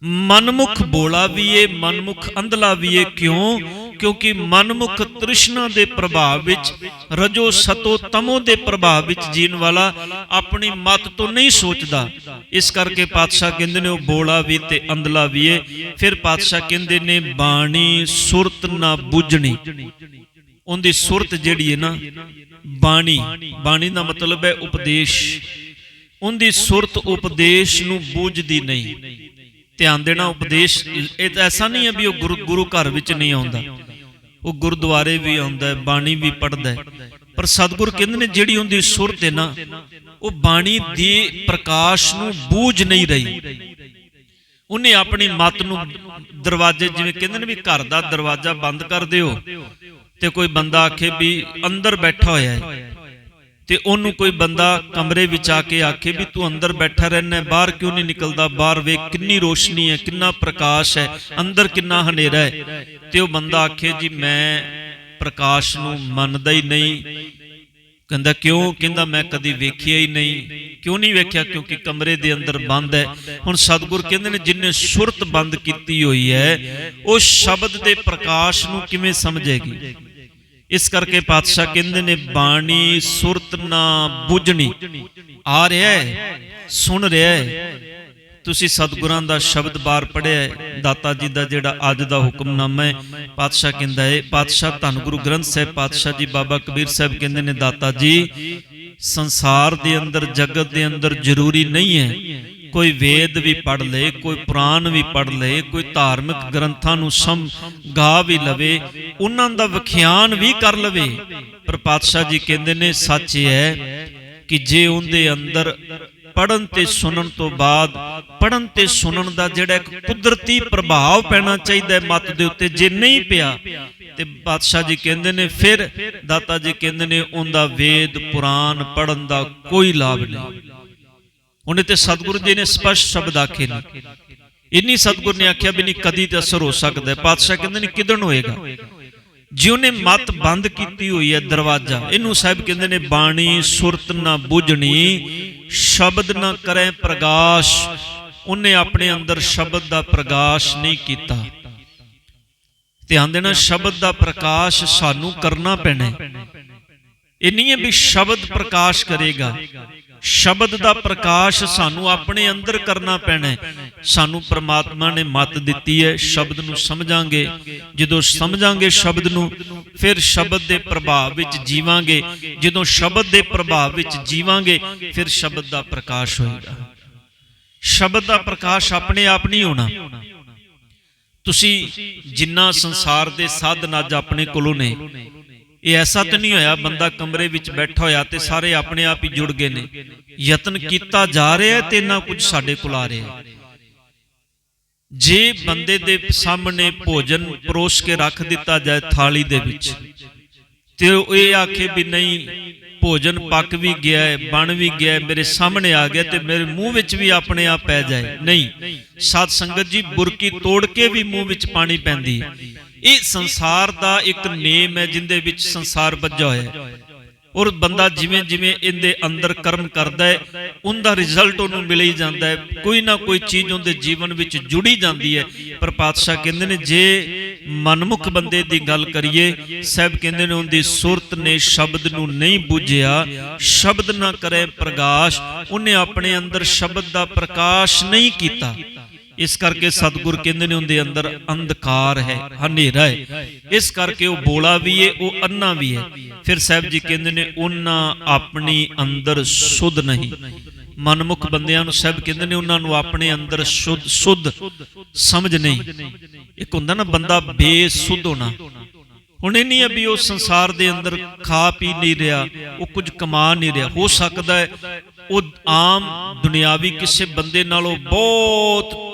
ਮਨਮੁਖ ਬੋਲਾ ਵੀ ਏ ਮਨਮੁਖ ਅੰਧਲਾ ਵੀ ਏ ਕਿਉਂ? ਕਿਉਂਕਿ ਮਨਮੁਖ ਤ੍ਰਿਸ਼ਨਾ ਦੇ ਪ੍ਰਭਾਵ ਵਿੱਚ, ਰਜੋ ਸਤੋ ਤਮੋ ਦੇ ਪ੍ਰਭਾਵ ਵਿੱਚ ਜੀਣ ਵਾਲਾ ਆਪਣੀ ਮਤ ਤੋਂ ਨਹੀਂ ਸੋਚਦਾ। ਇਸ ਕਰਕੇ ਪਾਤਸ਼ਾਹ ਕਹਿੰਦੇ ਨੇ, ਉਹ ਬੋਲਾ ਵੀ ਤੇ ਅੰਧਲਾ ਵੀ ਏ ਫਿਰ ਪਾਤਸ਼ਾਹ ਕਹਿੰਦੇ ਨੇ, ਬਾਣੀ ਸੁਰਤ ਨਾ ਬੁੱਝਣੀ। ਉਹਦੀ ਸੁਰਤ ਜਿਹੜੀ ਹੈ ਨਾ, ਬਾਣੀ। ਬਾਣੀ ਦਾ ਮਤਲਬ ਹੈ ਉਪਦੇਸ਼। ਉਹਦੀ ਸੁਰਤ ਉਪਦੇਸ਼ ਨੂੰ ਬੂਝਦੀ ਨਹੀਂ। ਧਿਆਨ ਦੇਣਾ ਉਪਦੇਸ਼। ਇਹ ਤਾਂ ਐਸਾ ਨਹੀਂ ਹੈ ਵੀ ਉਹ ਗੁਰੂ ਗੁਰੂ ਘਰ ਵਿੱਚ ਨਹੀਂ ਆਉਂਦਾ। ਉਹ ਗੁਰਦੁਆਰੇ ਵੀ ਆਉਂਦਾ ਹੈ ਬਾਣੀ ਵੀ ਪੜ੍ਹਦਾ ਹੈ। ਪਰ ਸਤਿਗੁਰ ਕਹਿੰਦੇ ਨੇ ਜਿਹੜੀ ਉਹਦੀ ਸੁਰਤ ਹੈ ਨਾ ਉਹ ਬਾਣੀ ਦੇ ਪ੍ਰਕਾਸ਼ ਨੂੰ ਬੂਝ ਨਹੀਂ ਰਹੀ। ਉਹਨੇ ਆਪਣੀ ਮਤ ਨੂੰ ਦਰਵਾਜ਼ੇ ਜਿਵੇਂ ਕਹਿੰਦੇ ਨੇ ਵੀ ਘਰ ਦਾ ਦਰਵਾਜ਼ਾ ਬੰਦ ਕਰ ਦਿਓ ਤੇ ਕੋਈ ਬੰਦਾ ਆਖੇ ਵੀ ਅੰਦਰ ਬੈਠਾ ਹੋਇਆ ਹੈ। ਤੇ ਉਹਨੂੰ ਕੋਈ ਬੰਦਾ ਕਮਰੇ ਵਿੱਚ ਆ ਕੇ ਆਖੇ ਵੀ ਤੂੰ ਅੰਦਰ ਬੈਠਾ ਰਹਿਣਾ ਬਾਹਰ ਕਿਉਂ ਨਹੀਂ ਨਿਕਲਦਾ? ਬਾਹਰ ਵੇਖ ਕਿੰਨੀ ਰੋਸ਼ਨੀ ਹੈ, ਕਿੰਨਾ ਪ੍ਰਕਾਸ਼ ਹੈ, ਅੰਦਰ ਕਿੰਨਾ ਹਨੇਰਾ ਹੈ। ਤੇ ਉਹ ਬੰਦਾ ਆਖੇ, ਜੀ, ਮੈਂ ਪ੍ਰਕਾਸ਼ ਨੂੰ ਮੰਨਦਾ ਹੀ ਨਹੀਂ। ਕਹਿੰਦਾ, ਕਿਉਂ? ਕਹਿੰਦਾ, ਮੈਂ ਕਦੀ ਵੇਖਿਆ ਹੀ ਨਹੀਂ। ਕਿਉਂ ਨਹੀਂ ਵੇਖਿਆ? ਕਿਉਂਕਿ ਕਮਰੇ ਦੇ ਅੰਦਰ ਬੰਦ ਹੈ। ਹੁਣ ਸਤਿਗੁਰ ਕਹਿੰਦੇ ਨੇ ਜਿਨਨੇ ਸੁਰਤ ਬੰਦ ਕੀਤੀ ਹੋਈ ਹੈ, ਉਹ ਸ਼ਬਦ ਦੇ ਪ੍ਰਕਾਸ਼ ਨੂੰ ਕਿਵੇਂ ਸਮਝੇਗੀ? ਇਸ ਕਰਕੇ ਪਾਤਸ਼ਾਹ ਕਹਿੰਦੇ ਨੇ ਬਾਣੀ ਸੁਰਤ ਨਾ ਬੁਝਣੀ। ਆ ਰਿਹਾ ਹੈ ਸੁਣ ਰਿਹਾ ਹੈ। ਤੁਸੀਂ ਸਤਿਗੁਰਾਂ ਦਾ ਸ਼ਬਦ ਬਾਰ ਪੜਿਆ ਹੈ ਦਾਤਾ ਜੀ ਦਾ ਜਿਹੜਾ ਅੱਜ ਦਾ ਹੁਕਮਨਾਮਾ ਹੈ ਪਾਤਸ਼ਾਹ ਕਹਿੰਦਾ ਹੈ ਪਾਤਸ਼ਾਹ ਧੰਨ ਗੁਰੂ ਗ੍ਰੰਥ ਸਾਹਿਬ ਪਾਤਸ਼ਾਹ ਜੀ ਬਾਬਾ ਕਬੀਰ ਸਾਹਿਬ ਕਹਿੰਦੇ ਨੇ ਦਾਤਾ ਜੀ ਸੰਸਾਰ ਦੇ ਅੰਦਰ ਜਗਤ ਦੇ ਅੰਦਰ ਜ਼ਰੂਰੀ ਨਹੀਂ ਹੈ। ਕੋਈ ਵੇਦ ਵੀ ਪੜ ਲੇ, ਕੋਈ ਪੁਰਾਣ ਵੀ ਪੜ ਲੇ, ਕੋਈ ਧਾਰਮਿਕ ਗ੍ਰੰਥਾਂ ਨੂੰ ਸਮ ਗਾ ਵੀ ਲਵੇ, ਉਹਨਾਂ ਦਾ ਵਿਖਿਆਨ ਵੀ ਕਰ ਲਵੇ। ਪਰ ਪਾਤਸ਼ਾਹ ਜੀ ਕਹਿੰਦੇ ਨੇ, ਸੱਚ ਇਹ ਹੈ ਕਿ ਜੇ ਉਹਦੇ ਅੰਦਰ ਪੜਨ ਤੇ ਸੁਣਨ ਤੋਂ ਬਾਅਦ ਪੜਨ ਤੇ ਸੁਣਨ ਦਾ ਜਿਹੜਾ ਇੱਕ ਕੁਦਰਤੀ ਪ੍ਰਭਾਵ ਪੈਣਾ ਚਾਹੀਦਾ ਹੈ ਮਤ ਦੇ ਉੱਤੇ, ਜੇ ਨਹੀਂ ਪਿਆ, ਤੇ ਬਾਦਸ਼ਾਹ ਜੀ ਕਹਿੰਦੇ ਨੇ, ਫਿਰ ਦਾਤਾ ਜੀ ਕਹਿੰਦੇ ਨੇ, ਉਹਦਾ ਵੇਦ, ਪੁਰਾਣ ਪੜਨ ਦਾ ਕੋਈ ਲਾਭ ਨਹੀਂ। ਉਹਨੇ ਤੇ ਸਤਿਗੁਰੂ ਜੀ ਨੇ ਸਪਸ਼ਟ ਸ਼ਬਦ ਆਖੇ ਨੇ। ਇੰਨੀ ਸਤਿਗੁਰ ਨੇ ਆਖਿਆ ਵੀ ਨਹੀਂ, ਕਦੀ ਤੇ ਅਸਰ ਹੋ ਸਕਦਾ ਹੈ। ਪਾਤਸ਼ਾਹ ਕਹਿੰਦੇ ਨੇ, ਕਿਦਣ ਹੋਏਗਾ? ਜਿਉ ਨੇ ਮਤ ਬੰਦ ਕੀਤੀ ਹੋਈ ਹੈ ਦਰਵਾਜ਼ਾ, ਇਹਨੂੰ ਸਾਹਿਬ ਕਹਿੰਦੇ ਨੇ, ਬਾਣੀ ਸੁਰਤ ਨਾ ਬੁਝਣੀ, ਸ਼ਬਦ ਨਾ ਕਰੇ ਪ੍ਰਗਾਸ਼। ਉਹਨੇ ਆਪਣੇ ਅੰਦਰ ਸ਼ਬਦ ਦਾ ਪ੍ਰਗਾਸ਼ ਨਹੀਂ ਕੀਤਾ। ਧਿਆਨ ਦੇਣਾ, ਸ਼ਬਦ ਦਾ ਪ੍ਰਕਾਸ਼ ਸਾਨੂੰ ਕਰਨਾ ਪੈਣਾ ਇਹ ਨਹੀਂ ਹੈ ਵੀ ਸ਼ਬਦ ਪ੍ਰਕਾਸ਼ ਕਰੇਗਾ। ਸ਼ਬਦ ਦਾ ਪ੍ਰਕਾਸ਼ ਸਾਨੂੰ ਆਪਣੇ ਅੰਦਰ ਕਰਨਾ ਪੈਣਾ ਹੈ। ਸਾਨੂੰ ਪ੍ਰਮਾਤਮਾ ਨੇ ਮਤ ਦਿੱਤੀ ਹੈ, ਸ਼ਬਦ ਨੂੰ ਸਮਝਾਂਗੇ। ਜਦੋਂ ਸਮਝਾਂਗੇ ਸ਼ਬਦ ਨੂੰ, ਫਿਰ ਸ਼ਬਦ ਦੇ ਪ੍ਰਭਾਵ ਵਿੱਚ ਜੀਵਾਂਗੇ। ਜਦੋਂ ਸ਼ਬਦ ਦੇ ਪ੍ਰਭਾਵ ਵਿੱਚ ਜੀਵਾਂਗੇ, ਫਿਰ ਸ਼ਬਦ ਦਾ ਪ੍ਰਕਾਸ਼ ਹੋਏਗਾ। ਸ਼ਬਦ ਦਾ ਪ੍ਰਕਾਸ਼ ਆਪਣੇ ਆਪ ਨਹੀਂ ਹੋਣਾ। ਤੁਸੀਂ ਜਿੰਨਾ ਸੰਸਾਰ ਦੇ ਸਾਧਨ ਅੱਜ ਆਪਣੇ ਕੋਲੋਂ ਨੇ ਇਹ ਐਸਾ ਤਾਂ ਨਹੀਂ ਹੋਇਆ, ਬੰਦਾ ਕਮਰੇ ਵਿੱਚ ਬੈਠਾ ਹੋਇਆ ਤੇ ਸਾਰੇ ਆਪਣੇ ਆਪ ਹੀ ਜੁੜ ਗਏ ਨੇ। ਯਤਨ ਕੀਤਾ ਜਾ ਰਿਹਾ ਤੇ ਨਾ ਕੁਝ ਸਾਡੇ ਕੋਲ ਆ ਰਿਹਾ। ਜੇ ਬੰਦੇ ਦੇ ਸਾਹਮਣੇ ਭੋਜਨ ਪਰੋਸ ਕੇ ਰੱਖ ਦਿੱਤਾ ਜਾਏ ਥਾਲੀ ਦੇ ਵਿੱਚ, ਤੇ ਉਹ ਇਹ ਆਖੇ ਵੀ ਨਹੀਂ, ਭੋਜਨ ਪੱਕ ਵੀ ਗਿਆ ਹੈ, ਬਣ ਵੀ ਗਿਆ ਹੈ, ਮੇਰੇ ਸਾਹਮਣੇ ਆ ਗਿਆ ਤੇ ਮੇਰੇ ਮੂੰਹ ਵਿੱਚ ਵੀ ਆਪਣੇ ਆਪ ਪੈ ਜਾਏ। ਨਹੀਂ, ਸਾਧ ਸੰਗਤ ਜੀ, ਬੁਰਕੀ ਤੋੜ ਕੇ ਵੀ ਮੂੰਹ ਵਿੱਚ ਪਾਣੀ ਪੈਂਦੀ ਹੈ। ਇਹ ਸੰਸਾਰ ਦਾ ਇੱਕ ਨੇਮ ਹੈ ਜਿੰਦੇ ਵਿੱਚ ਸੰਸਾਰ ਵੱਜਾ ਹੋਇਆ ਹੈ। ਔਰ ਬੰਦਾ ਜਿਵੇਂ ਜਿਵੇਂ ਇਹਦੇ ਅੰਦਰ ਕਰਮ ਕਰਦਾ ਹੈ, ਉਹਦਾ ਰਿਜ਼ਲਟ ਉਹਨੂੰ ਮਿਲ ਹੀ ਜਾਂਦਾ ਹੈ। ਕੋਈ ਨਾ ਕੋਈ ਚੀਜ਼ ਉਹਦੇ ਜੀਵਨ ਵਿੱਚ ਜੁੜੀ ਜਾਂਦੀ ਹੈ। ਪਰ ਪਾਤਸ਼ਾਹ ਕਹਿੰਦੇ ਨੇ, ਜੇ ਮਨਮੁਖ ਬੰਦੇ ਦੀ ਗੱਲ ਕਰੀਏ, ਸਾਹਿਬ ਕਹਿੰਦੇ ਨੇ, ਉਹਦੀ ਸੁਰਤ ਨੇ ਸ਼ਬਦ ਨੂੰ ਨਹੀਂ ਬੁੱਝਿਆ, ਸ਼ਬਦ ਨਾ ਕਰੇ ਪ੍ਰਗਾਸ਼, ਉਹਨੇ ਆਪਣੇ ਅੰਦਰ ਸ਼ਬਦ ਦਾ ਪ੍ਰਕਾਸ਼ ਨਹੀਂ ਕੀਤਾ। ਇਸ ਕਰਕੇ ਸਤਿਗੁਰ ਕਹਿੰਦੇ ਨੇ ਉਹਦੇ ਅੰਦਰ ਅੰਧਕਾਰ ਹੈ ਹਨੇਰਾ ਹੈ। ਇਸ ਕਰਕੇ ਉਹ ਬੋਲਾ ਵੀ ਹੈ ਉਹ ਅੰਨਾ ਵੀ ਹੈ। ਫਿਰ ਸਾਹਿਬ ਜੀ ਕਹਿੰਦੇ ਨੇ ਉਹਨਾਂ ਆਪਣੀ ਅੰਦਰ ਸੁਧ ਨਹੀਂ। ਮਨਮੁਖ ਬੰਦਿਆਂ ਨੂੰ ਸਾਹਿਬ ਕਹਿੰਦੇ ਨੇ ਉਹਨਾਂ ਨੂੰ ਆਪਣੇ ਅੰਦਰ ਸ਼ੁੱਧ ਸੁਧ ਸਮਝ ਨਹੀਂ। ਇੱਕ ਹੁੰਦਾ ਨਾ ਬੰਦਾ ਬੇਸੁੱਧ ਹੋਣਾ। ਹੁਣ। ਇਹ ਨਹੀਂ ਹੈ ਵੀ ਉਹ ਸੰਸਾਰ ਦੇ ਅੰਦਰ ਖਾ ਪੀ ਨਹੀਂ ਰਿਹਾ ਉਹ ਕੁਝ ਕਮਾ ਨਹੀਂ ਰਿਹਾ। ਹੋ ਸਕਦਾ ਹੈ ਉਹ ਆਮ ਦੁਨਿਆਵੀ ਕਿਸੇ ਬੰਦੇ ਨਾਲੋਂ ਬਹੁਤ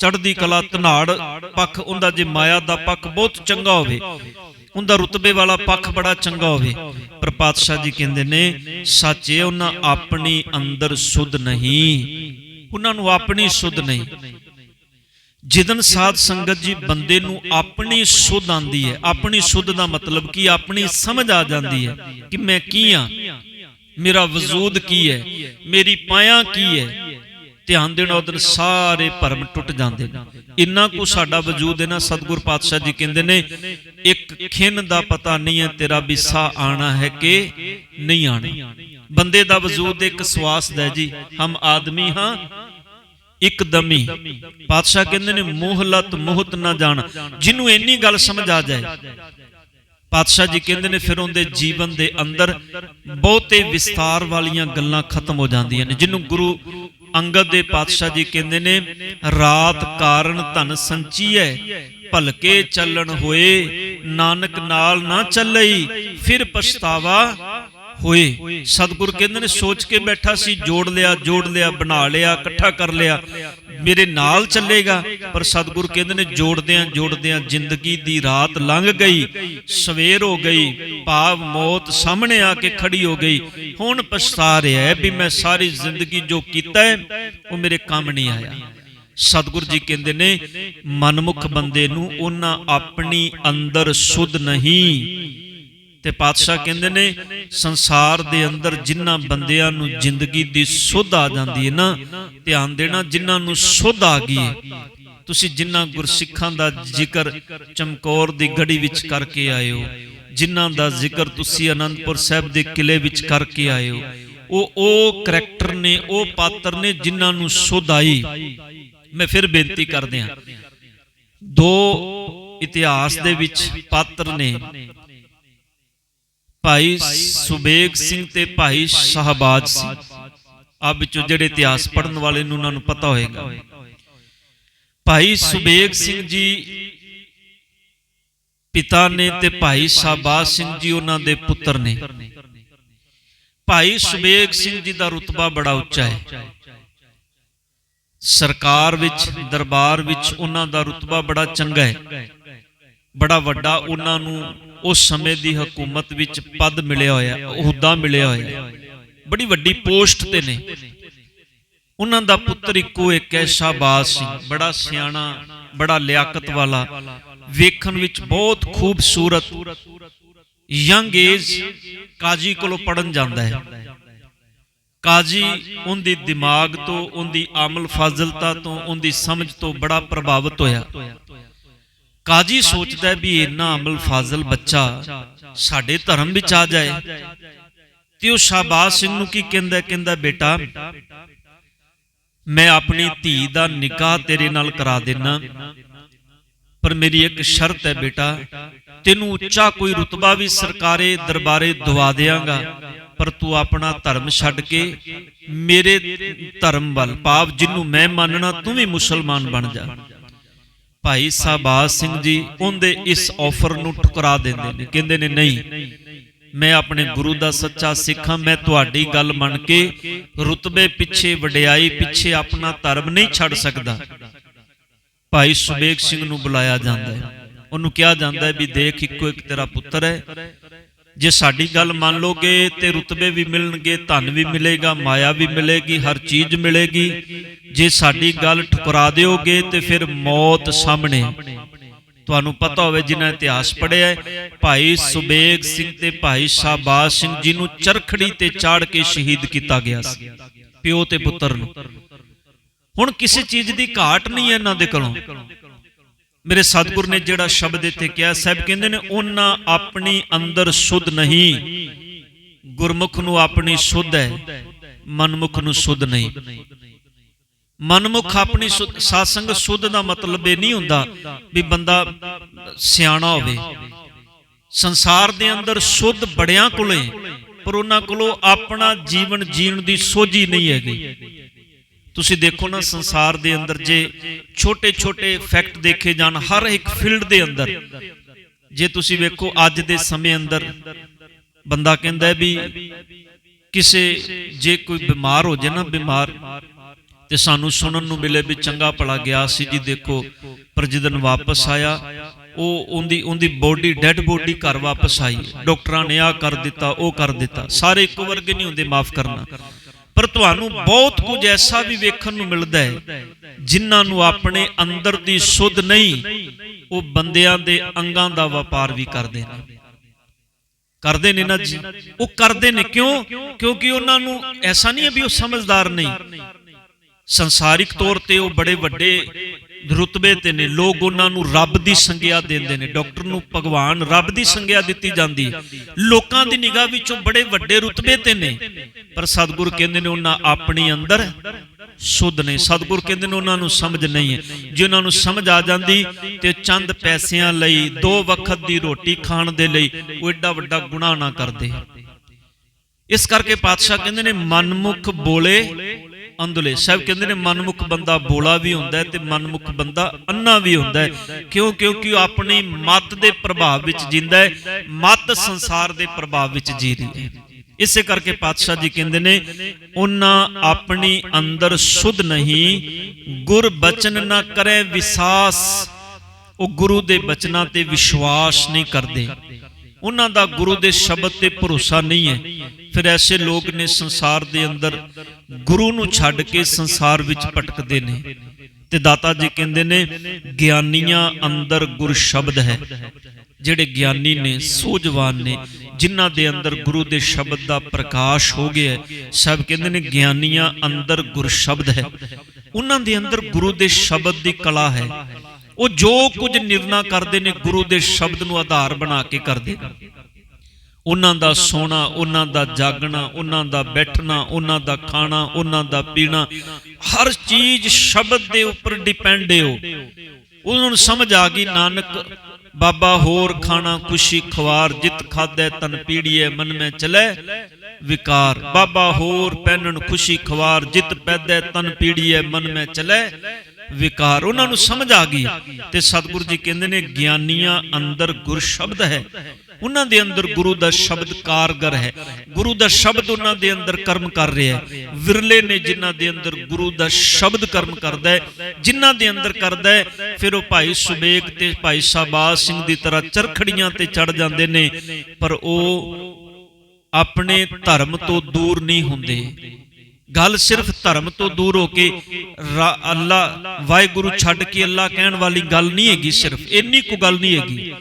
ਚੜ੍ਹਦੀ ਕਲਾ ਧਨਾੜ, ਪੱਖ ਉਹਦਾ ਜੇ ਮਾਇਆ ਦਾ ਪੱਖ ਬਹੁਤ ਚੰਗਾ ਹੋਵੇ, ਉਹਦਾ ਰੁਤਬੇ ਵਾਲਾ ਪੱਖ ਬੜਾ ਚੰਗਾ ਹੋਵੇ। ਪਰ ਪਾਤਸ਼ਾਹ ਜੀ ਕਹਿੰਦੇ ਨੇ, ਸੱਚੇ ਉਹਨਾਂ ਆਪਣੀ ਅੰਦਰ ਸੁਧ ਨਹੀਂ, ਉਹਨਾਂ ਨੂੰ ਆਪਣੀ ਸੁਧ ਨਹੀਂ। ਜਿਦਨ ਸਾਧ ਸੰਗਤ ਜੀ ਬੰਦੇ ਨੂੰ ਆਪਣੀ ਸੁਧ ਆਂਦੀ ਹੈ, ਆਪਣੀ ਸੁਧ ਦਾ ਮਤਲਬ ਕੀ, ਆਪਣੀ ਸਮਝ ਆ ਜਾਂਦੀ ਹੈ ਕਿ ਮੈਂ ਕੀ ਆ? ਮੇਰਾ ਵਜੂਦ ਕੀ ਹੈ? ਮੇਰੀ ਪਾਇਆ ਕੀ ਹੈ? ਧਿਆਨ ਦੇਣਾ ਉਦੋਂ ਸਾਰੇ ਭਰਮ ਟੁੱਟ ਜਾਂਦੇ ਨੇ। ਇੰਨਾ ਕੁ ਸਾਡਾ ਵਜੂਦ ਹੈ ਨਾ, ਸਤਿਗੁਰ ਪਾਤਸ਼ਾਹ ਜੀ ਕਹਿੰਦੇ ਨੇ, ਇੱਕ ਖਿੰਨ ਦਾ ਪਤਾ ਨਹੀਂ ਹੈ ਤੇਰਾ ਵੀ ਆਣਾ ਹੈ ਕਿ ਨਹੀਂ ਆਣਾ। ਬੰਦੇ ਦਾ ਵਜੂਦ ਇੱਕ ਸਵਾਸ ਦਾ ਜੀ, ਹਮ ਆਦਮੀ ਹਾਂ, ਇੱਕਦਮੀ। ਪਾਤਸ਼ਾਹ ਕਹਿੰਦੇ ਨੇ ਮੋਹਲਤ ਮੋਹਤ ਨਾ ਜਾਣ। ਜਿਹਨੂੰ ਇੰਨੀ ਗੱਲ ਸਮਝ ਆ ਜਾਏ, ਪਾਤਸ਼ਾਹ ਜੀ ਕਹਿੰਦੇ ਨੇ, ਫਿਰ ਉਹਦੇ ਜੀਵਨ ਦੇ ਅੰਦਰ ਬਹੁਤੇ ਵਿਸਤਾਰ ਵਾਲੀਆਂ ਗੱਲਾਂ ਖਤਮ ਹੋ ਜਾਂਦੀਆਂ ਨੇ, ਜਿਹਨੂੰ ਗੁਰੂ ਅੰਗਦ ਦੇ ਪਾਤਸ਼ਾਹ ਜੀ ਕਹਿੰਦੇ ਨੇ, ਰਾਤ ਕਾਰਨ ਧਨ ਸੰਚੀਐ ਭਲਕੇ ਚੱਲਣ ਹੋਏ, ਨਾਨਕ ਨਾਲ ਨਾ ਚੱਲਈ, ਫਿਰ ਪਛਤਾਵਾ ਹੋਏ। ਸਤਿਗੁਰ ਕਹਿੰਦੇ ਨੇ, ਸੋਚ ਕੇ ਬੈਠਾ ਸੀ, ਜੋੜ ਲਿਆ ਜੋੜ ਲਿਆ, ਬਣਾ ਲਿਆ, ਇਕੱਠਾ ਕਰ ਲਿਆ। ਮੇਰੇ ਨਾਲ ਚੱਲੇਗਾ, ਪਰ ਸਤਿਗੁਰ ਕਹਿੰਦੇ ਨੇ ਜੋੜਦਿਆਂ ਜੋੜਦਿਆਂ ਜ਼ਿੰਦਗੀ ਦੀ ਰਾਤ ਲੰਘ ਗਈ, ਸਵੇਰ ਹੋ ਗਈ, ਭਾਵ ਮੌਤ ਸਾਹਮਣੇ ਆ ਕੇ ਖੜੀ ਹੋ ਗਈ। ਹੁਣ ਪਛਤਾ ਰਿਹਾ ਹੈ ਵੀ ਮੈਂ ਸਾਰੀ ਜ਼ਿੰਦਗੀ ਜੋ ਕੀਤਾ ਹੈ, ਉਹ ਮੇਰੇ ਕੰਮ ਨਹੀਂ ਆਇਆ। ਸਤਿਗੁਰ ਜੀ ਕਹਿੰਦੇ ਨੇ, ਮਨਮੁਖ ਬੰਦੇ ਨੂੰ ਉਹਨਾਂ ਆਪਣੀ ਅੰਦਰ ਸੁਧ ਨਹੀਂ ਤੇ ਪਾਤਸ਼ਾਹ ਕਹਿੰਦੇ ਨੇ, ਸੰਸਾਰ ਦੇ ਅੰਦਰ ਜਿਨ੍ਹਾਂ ਬੰਦਿਆਂ ਨੂੰ ਜ਼ਿੰਦਗੀ ਦੀ ਸੁਧ ਆ ਜਾਂਦੀ ਹੈ ਨਾ, ਧਿਆਨ ਦੇਣਾ ਜਿਨ੍ਹਾਂ ਨੂੰ ਸੁਧ ਆ ਗਈ ਤੁਸੀਂ ਜਿਨ੍ਹਾਂ ਗੁਰਸਿੱਖਾਂ ਦਾ ਜ਼ਿਕਰ ਚਮਕੌਰ ਦੀ ਗੜੀ ਵਿੱਚ ਕਰਕੇ ਆਏ ਜਿਨ੍ਹਾਂ ਦਾ ਜ਼ਿਕਰ ਤੁਸੀਂ ਅਨੰਦਪੁਰ ਸਾਹਿਬ ਦੇ ਕਿਲੇ ਵਿੱਚ ਕਰਕੇ ਆਏ ਉਹ ਉਹ ਕਰੈਕਟਰ ਨੇ, ਉਹ ਪਾਤਰ ਨੇ ਜਿਨ੍ਹਾਂ ਨੂੰ ਸੁੱਧ ਆਈ। ਮੈਂ ਫਿਰ ਬੇਨਤੀ ਕਰਦੇ ਹਾਂ, ਦੋ ਇਤਿਹਾਸ ਦੇ ਵਿੱਚ ਪਾਤਰ ਨੇ ਭਾਈ ਸੁਬੇਗ ਸਿੰਘ ਤੇ ਭਾਈ ਸ਼ਹਬਾਜ ਸਿੰਘ ਆਪ ਵਿੱਚੋਂ ਜਿਹੜੇ ਇਤਿਹਾਸ ਪੜਨ ਵਾਲੇ ਨੂੰ ਉਹਨਾਂ ਨੂੰ ਪਤਾ ਹੋਏਗਾ। ਭਾਈ ਸੁਬੇਗ ਸਿੰਘ ਜੀ ਪਿਤਾ ਨੇ ਤੇ ਭਾਈ ਸ਼ਹਬਾਜ ਸਿੰਘ ਜੀ ਉਹਨਾਂ ਦੇ ਪੁੱਤਰ ਨੇ। ਭਾਈ ਸੁਬੇਗ ਸਿੰਘ ਜੀ ਦਾ ਰਤਬਾ ਬੜਾ ਉੱਚਾ ਹੈ। ਸਰਕਾਰ ਵਿੱਚ, ਦਰਬਾਰ ਵਿੱਚ ਉਹਨਾਂ ਦਾ ਰਤਬਾ ਬੜਾ ਚੰਗਾ ਹੈ। ਬੜਾ ਵੱਡਾ ਉਹਨਾਂ ਨੂੰ ਉਸ ਸਮੇਂ ਦੀ ਹਕੂਮਤ ਵਿੱਚ ਪਦ ਮਿਲਿਆ ਹੋਇਆ, ਅਹੁਦਾ ਮਿਲਿਆ ਹੋਇਆ। ਬੜੀ ਵੱਡੀ ਪੋਸਟ ਤੇ ਨੇ। ਉਹਨਾਂ ਦਾ ਪੁੱਤਰ ਇੱਕੋ ਇੱਕ ਹੈ ਸ਼ਾਬਾਜ਼ ਸਿੰਘ। ਬੜਾ ਸਿਆਣਾ, ਬੜਾ ਲਿਆਕਤ ਵਾਲਾ। ਵੇਖਣ ਵਿੱਚ ਬਹੁਤ ਖੂਬਸੂਰਤ, ਯੰਗ ਏਜ ਕਾਜੀ ਕੋਲੋਂ ਪੜਨ ਜਾਂਦਾ ਹੈ। ਕਾਜੀ ਉਹਦੀ ਦਿਮਾਗ ਤੋਂ, ਉਹਦੀ ਆਮਲ ਫਾਜ਼ਲਤਾ ਤੋਂ, ਉਹਦੀ ਸਮਝ ਤੋਂ ਬੜਾ ਪ੍ਰਭਾਵਿਤ ਹੋਇਆ। ਕਾਜੀ ਸੋਚਦਾ ਵੀ ਇੰਨਾ ਅਮਲ ਫਾਜ਼ਲ ਬੱਚਾ ਸਾਡੇ ਧਰਮ ਵਿੱਚ ਆ ਜਾਏ। ਤੇ ਉਹ ਸ਼ਾਬਾਜ਼ ਸਿੰਘ ਨੂੰ ਕੀ ਕਹਿੰਦਾ ਕਹਿੰਦਾ, ਬੇਟਾ, ਮੈਂ ਆਪਣੀ ਧੀ ਦਾ ਨਿਕਾਹ ਤੇਰੇ ਨਾਲ ਕਰਾ ਦੇਣਾ ਪਰ ਮੇਰੀ ਇੱਕ ਸ਼ਰਤ ਹੈ ਬੇਟਾ, ਤੈਨੂੰ ਉੱਚਾ ਕੋਈ ਰੁਤਬਾ ਵੀ ਸਰਕਾਰੇ ਦਰਬਾਰੇ ਦਵਾ ਦੇਵਾਂਗਾ ਪਰ ਤੂੰ ਆਪਣਾ ਧਰਮ ਛੱਡ ਕੇ ਮੇਰੇ ਧਰਮ ਵੱਲ ਪਾਪ ਜਿਹਨੂੰ ਮੈਂ ਮੰਨਣਾ, ਤੂੰ ਵੀ ਮੁਸਲਮਾਨ ਬਣ ਜਾ। ਭਾਈ ਸਾਬਾਜ਼ ਸਿੰਘ ਜੀ, ਉਹਦੇ ਇਸ ਆਫਰ ਨੂੰ ਠੁਕਰਾ ਦਿੰਦੇ ਨੇ। ਕਹਿੰਦੇ ਨੇ, ਨਹੀਂ, ਮੈਂ ਆਪਣੇ ਗੁਰੂ ਦਾ ਸੱਚਾ ਸਿੱਖ ਹਾਂ, ਮੈਂ ਤੁਹਾਡੀ ਗੱਲ ਮੰਨ ਕੇ ਰੁਤਬੇ ਪਿੱਛੇ ਵਡਿਆਈ ਪਿੱਛੇ ਆਪਣਾ ਧਰਮ ਨਹੀਂ ਛੱਡ ਸਕਦਾ। ਭਾਈ ਸੁਬੇਗ ਸਿੰਘ ਨੂੰ ਬੁਲਾਇਆ ਜਾਂਦਾ ਹੈ। ਉਹਨੂੰ ਕਿਹਾ ਜਾਂਦਾ ਹੈ ਵੀ ਦੇਖ, ਇੱਕੋ ਇੱਕ ਤੇਰਾ ਪੁੱਤਰ ਹੈ। ਜੇ ਸਾਡੀ ਗੱਲ ਮੰਨ ਲੋਗੇ ਤੇ ਰੁਤਬੇ ਵੀ ਮਿਲਣਗੇ, ਧਨ ਵੀ ਮਿਲੇਗਾ, ਮਾਇਆ ਵੀ ਮਿਲੇਗੀ, ਹਰ ਚੀਜ਼ ਮਿਲੇਗੀ। ਜੇ ਸਾਡੀ ਗੱਲ ਠੁਕਰਾ ਦਿਓਗੇ ਤੇ ਫਿਰ ਮੌਤ ਸਾਹਮਣੇ। ਤੁਹਾਨੂੰ ਪਤਾ ਹੋਵੇ ਜਿਨ੍ਹਾਂ ਇਤਿਹਾਸ ਪੜ੍ਹਿਆ ਭਾਈ ਸੁਬੇਗ ਸਿੰਘ ਤੇ ਭਾਈ ਸ਼ਾਬਾਜ਼ ਸਿੰਘ ਜੀ ਨੂੰ ਚਰਖੜੀ ਤੇ ਚਾੜ ਕੇ ਸ਼ਹੀਦ ਕੀਤਾ ਗਿਆ ਸੀ, ਪਿਓ ਤੇ ਪੁੱਤਰ ਨੂੰ। ਹੁਣ ਕਿਸੇ ਚੀਜ਼ ਦੀ ਘਾਟ ਨਹੀਂ ਹੈ ਇਹਨਾਂ ਦੇ ਕੋਲੋਂ। ਮੇਰੇ ਸਤਿਗੁਰ ਨੇ ਜਿਹੜਾ ਸ਼ਬਦ ਇੱਥੇ ਕਿਹਾ ਸਾਹਿਬ ਕਹਿੰਦੇ ਨੇ ਉਹਨਾਂ ਆਪਣੀ ਅੰਦਰ ਸੁਧ ਨਹੀਂ। ਗੁਰਮੁਖ ਨੂੰ ਆਪਣੀ ਸੁਧ ਹੈ ਮਨਮੁਖ ਨੂੰ ਸੁਧ ਨਹੀਂ। ਮਨਮੁਖ ਆਪਣੀ ਸਾਸੰਗ ਸੁਧ ਦਾ ਮਤਲਬ ਇਹ ਨਹੀਂ ਹੁੰਦਾ ਵੀ ਬੰਦਾ ਸਿਆਣਾ ਹੋਵੇ। ਸੰਸਾਰ ਦੇ ਅੰਦਰ ਸੁਧ ਬੜਿਆਂ ਕੋਲੇ ਪਰ ਉਹਨਾਂ ਕੋਲੋਂ ਆਪਣਾ ਜੀਵਨ ਜੀਣ ਦੀ ਸੋਝੀ ਨਹੀਂ ਹੈਗੀ। ਤੁਸੀਂ ਦੇਖੋ ਨਾ, ਸੰਸਾਰ ਦੇ ਅੰਦਰ ਜੇ ਛੋਟੇ ਛੋਟੇ ਫੈਕਟ ਦੇਖੇ ਜਾਣ, ਹਰ ਇੱਕ ਫੀਲਡ ਦੇ ਅੰਦਰ, ਜੇ ਤੁਸੀਂ ਵੇਖੋ ਅੱਜ ਦੇ ਸਮੇਂ ਅੰਦਰ, ਬੰਦਾ ਕਹਿੰਦਾ ਵੀ ਕਿਸੇ ਜੇ ਕੋਈ ਬਿਮਾਰ ਹੋ ਜਾਏ ਨਾ ਬਿਮਾਰ, ਤੇ ਸਾਨੂੰ ਸੁਣਨ ਨੂੰ ਮਿਲੇ ਵੀ ਚੰਗਾ ਭਲਾ ਗਿਆ ਸੀ ਜੀ, ਦੇਖੋ ਪਰ ਜਦੋਂ ਵਾਪਸ ਆਇਆ, ਉਹ ਉਹਦੀ ਉਹਦੀ ਬੋਡੀ ਡੈਡ ਬੋਡੀ ਘਰ ਵਾਪਸ ਆਈ, ਡਾਕਟਰਾਂ ਨੇ ਆ ਕਰ ਦਿੱਤਾ, ਉਹ ਕਰ ਦਿੱਤਾ, ਸਾਰੇ ਇੱਕੋ ਵਰਗੇ ਨਹੀਂ ਹੁੰਦੇ, ਮਾਫ ਕਰਨਾ। ਪਰ ਤੁਹਾਨੂੰ ਬਹੁਤ ਕੁਝ ਐਸਾ ਵੀ ਵੇਖਣ ਨੂੰ ਮਿਲਦਾ ਹੈ, ਜਿਨ੍ਹਾਂ ਨੂੰ ਆਪਣੇ ਅੰਦਰ ਦੀ ਸੁਧ ਨਹੀਂ, ਉਹ ਬੰਦਿਆਂ ਦੇ ਅੰਗਾਂ ਦਾ ਵਪਾਰ ਵੀ ਕਰਦੇ ਨੇ। ਕਰਦੇ ਨੇ ਨਾ ਜੀ? ਉਹ ਕਰਦੇ ਨੇ ਕਿਉਂ? ਕਿਉਂਕਿ ਉਹਨਾਂ ਨੂੰ ਐਸਾ ਨਹੀਂ ਹੈ ਵੀ ਉਹ ਸਮਝਦਾਰ ਨਹੀਂ। ਸੰਸਾਰਿਕ ਤੌਰ ਤੇ ਉਹ ਬੜੇ ਵੱਡੇ ਰੁਤਬੇ ਤੇ ਨੇ। ਲੋਕ ਉਹਨਾਂ ਨੂੰ ਰੱਬ ਦੀ ਸੰਗਿਆ ਦਿੰਦੇ ਨੇ। ਡਾਕਟਰ ਨੂੰ ਭਗਵਾਨ ਰੱਬ ਦੀ ਸੰਗਿਆ ਦਿੱਤੀ ਜਾਂਦੀ। ਲੋਕਾਂ ਦੀ ਨਿਗਾਹ ਵਿੱਚੋਂ ਬੜੇ ਵੱਡੇ ਰੁਤਬੇ ਤੇ ਨੇ। ਪਰ ਸਤਿਗੁਰ ਕਹਿੰਦੇ ਨੇ ਉਹਨਾਂ ਆਪਣੀ ਅੰਦਰ ਸੁਧ ਨੇ। ਸਤਿਗੁਰ ਕਹਿੰਦੇ ਨੇ ਉਹਨਾਂ ਨੂੰ ਸਮਝ ਨਹੀਂ ਹੈ। ਜੇ ਉਹਨਾਂ ਨੂੰ ਸਮਝ ਆ ਜਾਂਦੀ ਤੇ ਚੰਦ ਪੈਸਿਆਂ ਲਈ, ਦੋ ਵਕਤ ਦੀ ਰੋਟੀ ਖਾਣ ਦੇ ਲਈ ਉਹ ਏਡਾ ਵੱਡਾ ਗੁਨਾਹ ਨਾ ਕਰਦੇ। ਇਸ ਕਰਕੇ ਪਾਤਸ਼ਾਹ ਕਹਿੰਦੇ ਨੇ, ਮਨਮੁਖ ਬੋਲੇ ਅੰਦਲੇ ਸਾਹਿਬ ਕਹਿੰਦੇ ਨੇ, ਮਨਮੁਖ ਬੰਦਾ ਬੋਲਾ ਵੀ ਹੁੰਦਾ ਤੇ ਮਨਮੁਖ ਬੰਦਾ ਅੰਨਾ ਵੀ ਹੁੰਦਾ ਕਿਉਂ? ਕਿਉਂਕਿ ਉਹ ਆਪਣੀ ਮਤ ਦੇ ਪ੍ਰਭਾਵ ਵਿੱਚ ਜਿੰਦਾ ਹੈ। ਮਤ ਸੰਸਾਰ ਦੇ ਪ੍ਰਭਾਵ ਵਿੱਚ ਜੀ ਰਹੀ ਹੈ। ਇਸੇ ਕਰਕੇ ਪਾਤਸ਼ਾਹ ਜੀ ਕਹਿੰਦੇ ਨੇ, ਉਹਨਾਂ ਆਪਣੀ ਅੰਦਰ ਸੁਧ ਨਹੀਂ, ਗੁਰ ਬਚਨ ਨਾ ਕਰੇ ਵਿਸਾਸ। ਉਹ ਗੁਰੂ ਦੇ ਬਚਨਾਂ ਤੇ ਵਿਸ਼ਵਾਸ ਨਹੀਂ ਕਰਦੇ। ਉਹਨਾਂ ਦਾ ਗੁਰੂ ਦੇ ਸ਼ਬਦ ਤੇ ਭਰੋਸਾ ਨਹੀਂ ਹੈ। ਫਿਰ ਐਸੇ ਲੋਕ ਨੇ ਸੰਸਾਰ ਦੇ ਅੰਦਰ ਗੁਰੂ ਨੂੰ ਛੱਡ ਕੇ ਸੰਸਾਰ ਵਿੱਚ ਭਟਕਦੇ ਨੇ। ਤੇ ਦਾਤਾ ਜੀ ਕਹਿੰਦੇ ਨੇ, ਗਿਆਨੀਆਂ ਅੰਦਰ ਗੁਰ ਸ਼ਬਦ ਹੈ। ਜਿਹੜੇ ਗਿਆਨੀ ਨੇ, ਸੂਝਵਾਨ ਨੇ, ਜਿਨ੍ਹਾਂ ਦੇ ਅੰਦਰ ਗੁਰੂ ਦੇ ਸ਼ਬਦ ਦਾ ਪ੍ਰਕਾਸ਼ ਹੋ ਗਿਆ ਸਭ ਕਹਿੰਦੇ ਨੇ, ਗਿਆਨੀਆਂ ਅੰਦਰ ਗੁਰ ਸ਼ਬਦ ਹੈ। ਉਹਨਾਂ ਦੇ ਅੰਦਰ ਗੁਰੂ ਦੇ ਸ਼ਬਦ ਦੀ ਕਲਾ ਹੈ। ਉਹ ਜੋ ਕੁਝ ਨਿਰਣਾ ਕਰਦੇ ਨੇ, ਗੁਰੂ ਦੇ ਸ਼ਬਦ ਨੂੰ ਆਧਾਰ ਬਣਾ ਕੇ ਕਰਦੇ ਨੇ। ਉਹਨਾਂ ਦਾ ਸੋਣਾ, ਉਹਨਾਂ ਦਾ ਜਾਗਣਾ, ਉਹਨਾਂ ਦਾ ਬੈਠਣਾ, ਉਹਨਾਂ ਦਾ ਖਾਣਾ, ਉਹਨਾਂ ਦਾ ਪੀਣਾ, ਹਰ ਚੀਜ਼ ਸ਼ਬਦ ਦੇ ਉੱਪਰ ਡਿਪੈਂਡ ਹੈ ਉਹਨਾਂ ਨੂੰ ਸਮਝ ਆ ਗਈ, ਨਾਨਕ, ਬਾਬਾ ਹੋਰ ਖਾਣਾ, ਖੁਸ਼ੀ ਖਵਾਰ ਜਿਤ ਖਾਦੈ ਤਨ ਪੀੜੀਏ ਮਨ ਮੈਂ ਚਲੇ, ਵਿਕਾਰ। ਬਾਬਾ ਹੋਰ ਪਹਿਨਣ, ਖੁਸ਼ੀ ਖਵਾਰ ਜਿਤ ਪੈਦੈ, ਤਨ ਪੀੜੀਏ ਮਨ ਮੈਂ ਚਲੇ ਵਿਕਾਰ ਉਹਨਾਂ ਨੂੰ ਸਮਝ ਆ ਗਈ। ਤੇ ਸਤਿਗੁਰੂ ਜੀ ਕਹਿੰਦੇ ਨੇ, ਗਿਆਨੀਆਂ ਅੰਦਰ ਗੁਰ ਸ਼ਬਦ ਹੈ। ਉਹਨਾਂ ਦੇ ਅੰਦਰ ਗੁਰੂ ਦਾ ਸ਼ਬਦ ਕਾਰਗਰ ਹੈ। ਗੁਰੂ ਦਾ ਸ਼ਬਦ ਉਹਨਾਂ ਦੇ ਅੰਦਰ ਕਰਮ ਕਰ ਰਿਹਾ ਹੈ। ਵਿਰਲੇ ਨੇ ਜਿਨ੍ਹਾਂ ਦੇ ਅੰਦਰ ਗੁਰੂ ਦਾ ਸ਼ਬਦ ਕਰਮ ਕਰਦਾ ਹੈ, ਜਿਨ੍ਹਾਂ ਦੇ ਅੰਦਰ ਕਰਦਾ ਹੈ, ਫਿਰ ਉਹ ਭਾਈ ਸੁਬੇਗ ਤੇ ਭਾਈ ਸ਼ਾਬਾਸ਼ ਸਿੰਘ ਦੀ ਤਰ੍ਹਾਂ ਚਰਖੜੀਆਂ ਤੇ ਚੜ ਜਾਂਦੇ ਨੇ। ਪਰ ਉਹ ਆਪਣੇ ਧਰਮ ਤੋਂ ਦੂਰ ਨਹੀਂ ਹੁੰਦੇ। ਗੱਲ ਸਿਰਫ ਧਰਮ ਤੋਂ ਦੂਰ ਹੋ ਕੇ ਅੱਲਾ, ਵਾਹਿਗੁਰੂ ਛੱਡ ਕੇ ਅੱਲਾ ਕਹਿਣ ਵਾਲੀ ਗੱਲ ਨਹੀਂ ਹੈਗੀ ਸਿਰਫ, ਇੰਨੀ ਕੁ ਗੱਲ ਨਹੀਂ ਹੈਗੀ।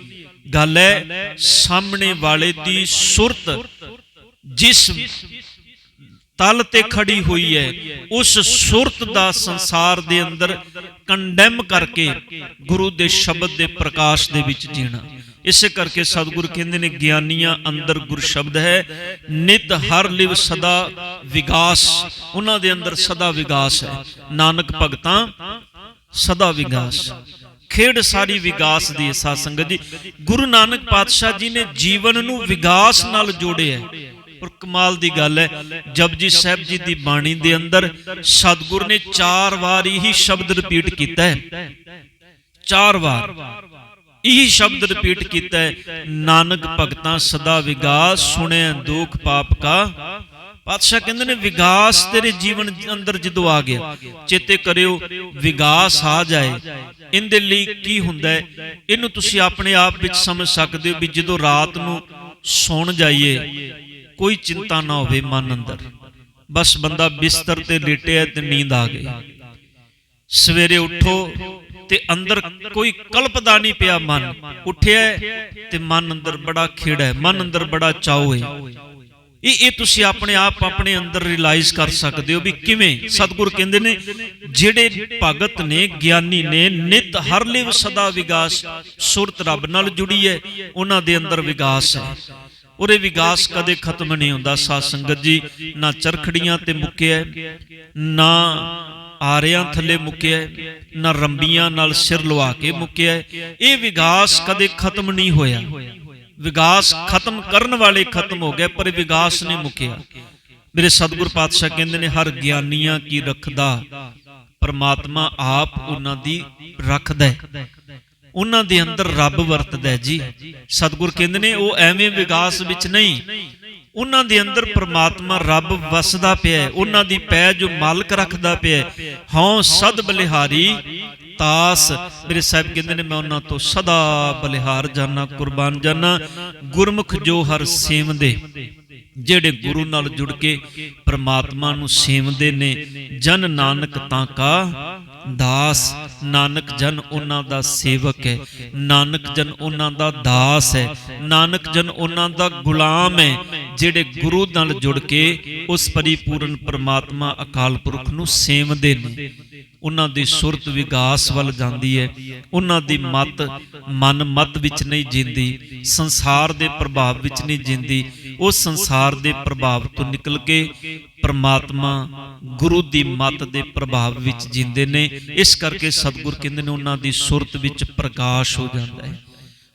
ਗੱਲ ਹੈ ਸਾਹਮਣੇ ਵਾਲੇ ਦੀ ਸੁਰਤ, ਜਿਸ ਤਲ ਤੇ ਖੜੀ ਹੋਈ ਹੈ, ਉਸ ਸੁਰਤ ਦਾ ਸੰਸਾਰ ਦੇ ਅੰਦਰ ਕੰਡੈਮ ਕਰਕੇ ਗੁਰੂ ਦੇ ਸ਼ਬਦ ਦੇ ਪ੍ਰਕਾਸ਼ ਦੇ ਵਿੱਚ ਜੀਣਾ। ਇਸੇ ਕਰਕੇ ਸਤਿਗੁਰ ਕਹਿੰਦੇ ਨੇ, ਗਿਆਨੀਆਂ ਅੰਦਰ ਗੁਰ ਸ਼ਬਦ ਹੈ, ਨਿਤ ਹਰ ਲਿਵ ਸਦਾ ਵਿਗਾਸ। ਉਹਨਾਂ ਦੇ ਅੰਦਰ ਸਦਾ ਵਿਗਾਸ ਹੈ। ਨਾਨਕ ਭਗਤਾਂ, ਸਦਾ ਵਿਗਾਸ। ਖੇਡ ਸਾਰੀ ਵਿਗਾਸ ਦੀ ਹੈ ਸੰਗਤ ਜੀ। ਗੁਰੂ ਨਾਨਕ ਪਾਤਸ਼ਾਹ ਜੀ ਨੇ ਜੀਵਨ ਨੂੰ ਵਿਗਾਸ ਨਾਲ ਜੋੜਿਆ ਹੈ। ਔਰ ਕਮਾਲ ਦੀ ਗੱਲ ਹੈ ਜਪਜੀ ਸਾਹਿਬ ਜੀ ਦੀ ਬਾਣੀ ਦੇ ਅੰਦਰ ਸਤਿਗੁਰ ਨੇ ਚਾਰ ਵਾਰ ਹੀ ਸ਼ਬਦ ਰਿਪੀਟ ਕੀਤਾ ਹੈ। ਚਾਰ ਵਾਰ। ਇਹੀ ਸ਼ਬਦ ਰਿਪੀਟ ਕੀਤਾ ਹੈ, ਨਾਨਕ ਭਗਤਾਂ ਸਦਾ ਵਿਗਾਸ, ਸੁਣਿਆ ਦੁਖ ਪਾਪ ਕਾ। ਪਾਤਸ਼ਾਹ ਕਹਿੰਦੇ ਨੇ, ਵਿਗਾਸ ਤੇਰੇ ਜੀਵਨ ਅੰਦਰ ਜਦੋਂ ਆ ਗਿਆ, ਚੇਤੇ ਕਰਿਓ, ਵਿਗਾਸ ਆ ਜਾਏ। ਇਹਦੇ ਲਈ ਕੀ ਹੁੰਦਾ ਹੈ? ਇਹਨੂੰ ਤੁਸੀਂ ਆਪਣੇ ਆਪ ਵਿੱਚ ਸਮਝ ਸਕਦੇ ਹੋ ਵੀ ਜਦੋਂ ਰਾਤ ਨੂੰ ਸੌਣ ਜਾਈਏ, ਕੋਈ ਚਿੰਤਾ ਨਾ ਹੋਵੇ ਮਨ ਅੰਦਰ। ਬਸ ਬੰਦਾ ਬਿਸਤਰ ਤੇ ਲੇਟਿਆ ਤੇ ਨੀਂਦ ਆ ਗਈ। ਸਵੇਰੇ ਉੱਠੋ ਤੇ ਅੰਦਰ ਕੋਈ ਕਲਪਦਾ ਨਹੀਂ ਪਿਆ ਮਨ। ਉੱਠਿਆ ਤੇ ਮਨ ਅੰਦਰ ਬੜਾ ਖੇੜਾ ਹੈ, ਮਨ ਅੰਦਰ ਬੜਾ ਚਾਉ ਹੈ। ਇਹ ਇਹ ਤੁਸੀਂ ਆਪਣੇ ਆਪ ਆਪਣੇ ਅੰਦਰ ਰਿਅਲਾਈਜ਼ ਕਰ ਸਕਦੇ ਹੋ ਵੀ ਕਿਵੇਂ? ਸਤਿਗੁਰ ਕਹਿੰਦੇ ਨੇ, ਜਿਹੜੇ ਭਗਤ ਨੇ, ਗਿਆਨੀ ਨੇ, ਨਿਤ ਹਰ ਲਿਵ ਸਦਾ ਵਿਗਾਸ, ਸੁਰਤ ਰੱਬ ਨਾਲ ਜੁੜੀ ਹੈ, ਉਹਨਾਂ ਦੇ ਅੰਦਰ ਵਿਗਾਸ ਹੈ। ਉਹਦੇ ਵਿਗਾਸ ਕਦੇ ਖਤਮ ਨਹੀਂ ਹੁੰਦਾ, ਸਾਧ ਸੰਗਤ ਜੀ, ਨਾ ਚਰਖੜੀਆਂ ਤੇ ਮੁੱਕਿਆ ਨਾ ਆਰਿਆਂ ਥੱਲੇ ਮੁੱਕਿਆ ਨਾ ਰੰਬੀਆਂ ਨਾਲ ਸਿਰ ਲਵਾ ਕੇ ਮੁੱਕਿਆ ਇਹ ਵਿਗਾਸ ਕਦੇ ਖਤਮ ਨਹੀਂ ਹੋਇਆ। ਵਿਗਾਸ ਖਤਮ ਕਰਨ ਵਾਲੇ ਖਤਮ ਹੋ ਗਏ, ਪਰ ਵਿਗਾਸ ਨਹੀਂ ਮੁੱਕਿਆ। ਮੇਰੇ ਸਤਿਗੁਰ ਪਾਤਸ਼ਾਹ ਕਹਿੰਦੇ ਨੇ, ਹਰ ਗਿਆਨੀਆਂ ਕੀ ਰੱਖਦਾ, ਪਰਮਾਤਮਾ ਆਪ ਉਹਨਾਂ ਦੀ ਰੱਖਦਾ ਉਹਨਾਂ ਦੇ ਅੰਦਰ ਰੱਬ ਵਰਤਦਾ ਜੀ। ਸਤਿਗੁਰ ਕਹਿੰਦੇ ਨੇ, ਉਹ ਐਵੇਂ ਵਿਕਾਸ ਵਿੱਚ ਨਹੀਂ। ਉਹਨਾਂ ਦੇ ਅੰਦਰ ਪ੍ਰਮਾਤਮਾ ਰੱਬ ਵਸਦਾ ਪਿਆ ਹੈ, ਉਹਨਾਂ ਦੀ ਪੈ ਜੋ ਮਾਲਕ ਰੱਖਦਾ ਪਿਆ ਹੈ। ਹਉ ਸਦ ਬਲਿਹਾਰੀ ਤਾਸ। ਮੇਰੇ ਸਾਹਿਬ ਕਹਿੰਦੇ ਨੇ, ਮੈਂ ਉਹਨਾਂ ਤੋਂ ਸਦਾ ਬਲਿਹਾਰ ਜਾਨਾ, ਕੁਰਬਾਨ ਜਾਨਾ। ਗੁਰਮੁਖ ਜੋ ਹਰ ਸੇਵਦੇ। ਜਿਹੜੇ ਗੁਰੂ ਨਾਲ ਜੁੜ ਕੇ ਪ੍ਰਮਾਤਮਾ ਨੂੰ ਸੇਵਦੇ ਨੇ, ਜਨ ਨਾਨਕ ਤਾਂ ਕਾ ਦਾਸ। ਨਾਨਕ ਜਨ ਉਹਨਾਂ ਦਾ ਸੇਵਕ ਹੈ। ਨਾਨਕ ਜਨ ਉਹਨਾਂ ਦਾ ਦਾਸ ਹੈ। ਨਾਨਕ ਜਨ ਉਹਨਾਂ ਦਾ ਗੁਲਾਮ ਹੈ। ਜਿਹੜੇ ਗੁਰੂ ਨਾਲ ਜੁੜ ਕੇ ਉਸ ਪਰਿਪੂਰਨ ਪ੍ਰਮਾਤਮਾ ਅਕਾਲ ਪੁਰਖ ਨੂੰ ਸੇਵਦੇ ਨੇ। ਉਹਨਾਂ ਦੀ ਸੁਰਤ ਵਿਕਾਸ ਵੱਲ ਜਾਂਦੀ ਹੈ। ਉਹਨਾਂ ਦੀ ਮਤ ਮਨ ਮਤ ਵਿੱਚ ਨਹੀਂ ਜਿੰਦੀ। ਸੰਸਾਰ ਦੇ ਪ੍ਰਭਾਵ ਵਿੱਚ ਨਹੀਂ ਜਿੰਦੀ। ਉਹ ਸੰਸਾਰ ਦੇ ਪ੍ਰਭਾਵ ਤੋਂ ਨਿਕਲ ਕੇ ਪਰਮਾਤਮਾ ਗੁਰੂ ਦੀ ਮੱਤ ਦੇ ਪ੍ਰਭਾਵ ਵਿੱਚ ਜਿੰਦੇ ਨੇ। ਇਸ ਕਰਕੇ ਸਤਿਗੁਰ ਕਹਿੰਦੇ ਨੇ ਉਹਨਾਂ ਦੀ ਸੁਰਤ ਵਿੱਚ ਪ੍ਰਕਾਸ਼ ਹੋ ਜਾਂਦਾ ਹੈ।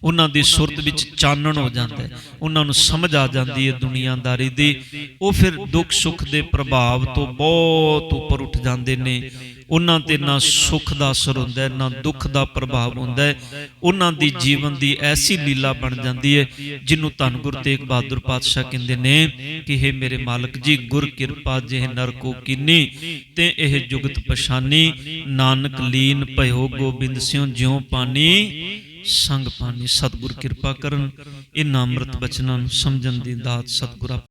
ਉਹਨਾਂ ਦੀ ਸੁਰਤ ਵਿੱਚ ਚਾਨਣ ਹੋ ਜਾਂਦਾ ਹੈ। ਉਹਨਾਂ ਨੂੰ ਸਮਝ ਆ ਜਾਂਦੀ ਹੈ ਦੁਨੀਆਦਾਰੀ ਦੀ। ਉਹ ਫਿਰ ਦੁੱਖ ਸੁੱਖ ਦੇ ਪ੍ਰਭਾਵ ਤੋਂ ਬਹੁਤ ਉੱਪਰ ਉੱਠ ਜਾਂਦੇ ਨੇ। ਉਹਨਾਂ ਤੇ ਨਾ ਸੁੱਖ ਦਾ ਅਸਰ ਹੁੰਦਾ ਨਾ ਦੁੱਖ ਦਾ ਪ੍ਰਭਾਵ ਹੁੰਦਾ ਉਹਨਾਂ ਦੀ ਜੀਵਨ ਦੀ ਐਸੀ ਲੀਲਾ ਬਣ ਜਾਂਦੀ ਹੈ, ਜਿਹਨੂੰ ਧੰਨ ਗੁਰੂ ਤੇਗ ਬਹਾਦਰ ਪਾਤਸ਼ਾਹ ਕਹਿੰਦੇ ਨੇ ਕਿ ਇਹ ਮੇਰੇ ਮਾਲਕ ਜੀ, ਗੁਰ ਕਿਰਪਾ ਜਿਹ ਨਰ ਕੋ ਕੀਨੀ, ਤੇ ਇਹ ਜੁਗਤ ਪਛਾਨੀ, ਨਾਨਕ ਲੀਨ ਭਇਓ ਗੋਬਿੰਦ ਸਿਉ ਜਿਉ ਪਾਣੀ ਸੰਗ ਪਾਣੀ ਸਤਿਗੁਰ ਕਿਰਪਾ ਕਰਨ ਇਹ ਅੰਮ੍ਰਿਤ ਬਚਨਾਂ ਨੂੰ ਸਮਝਣ ਦੀ ਦਾਤ ਸਤਿਗੁਰ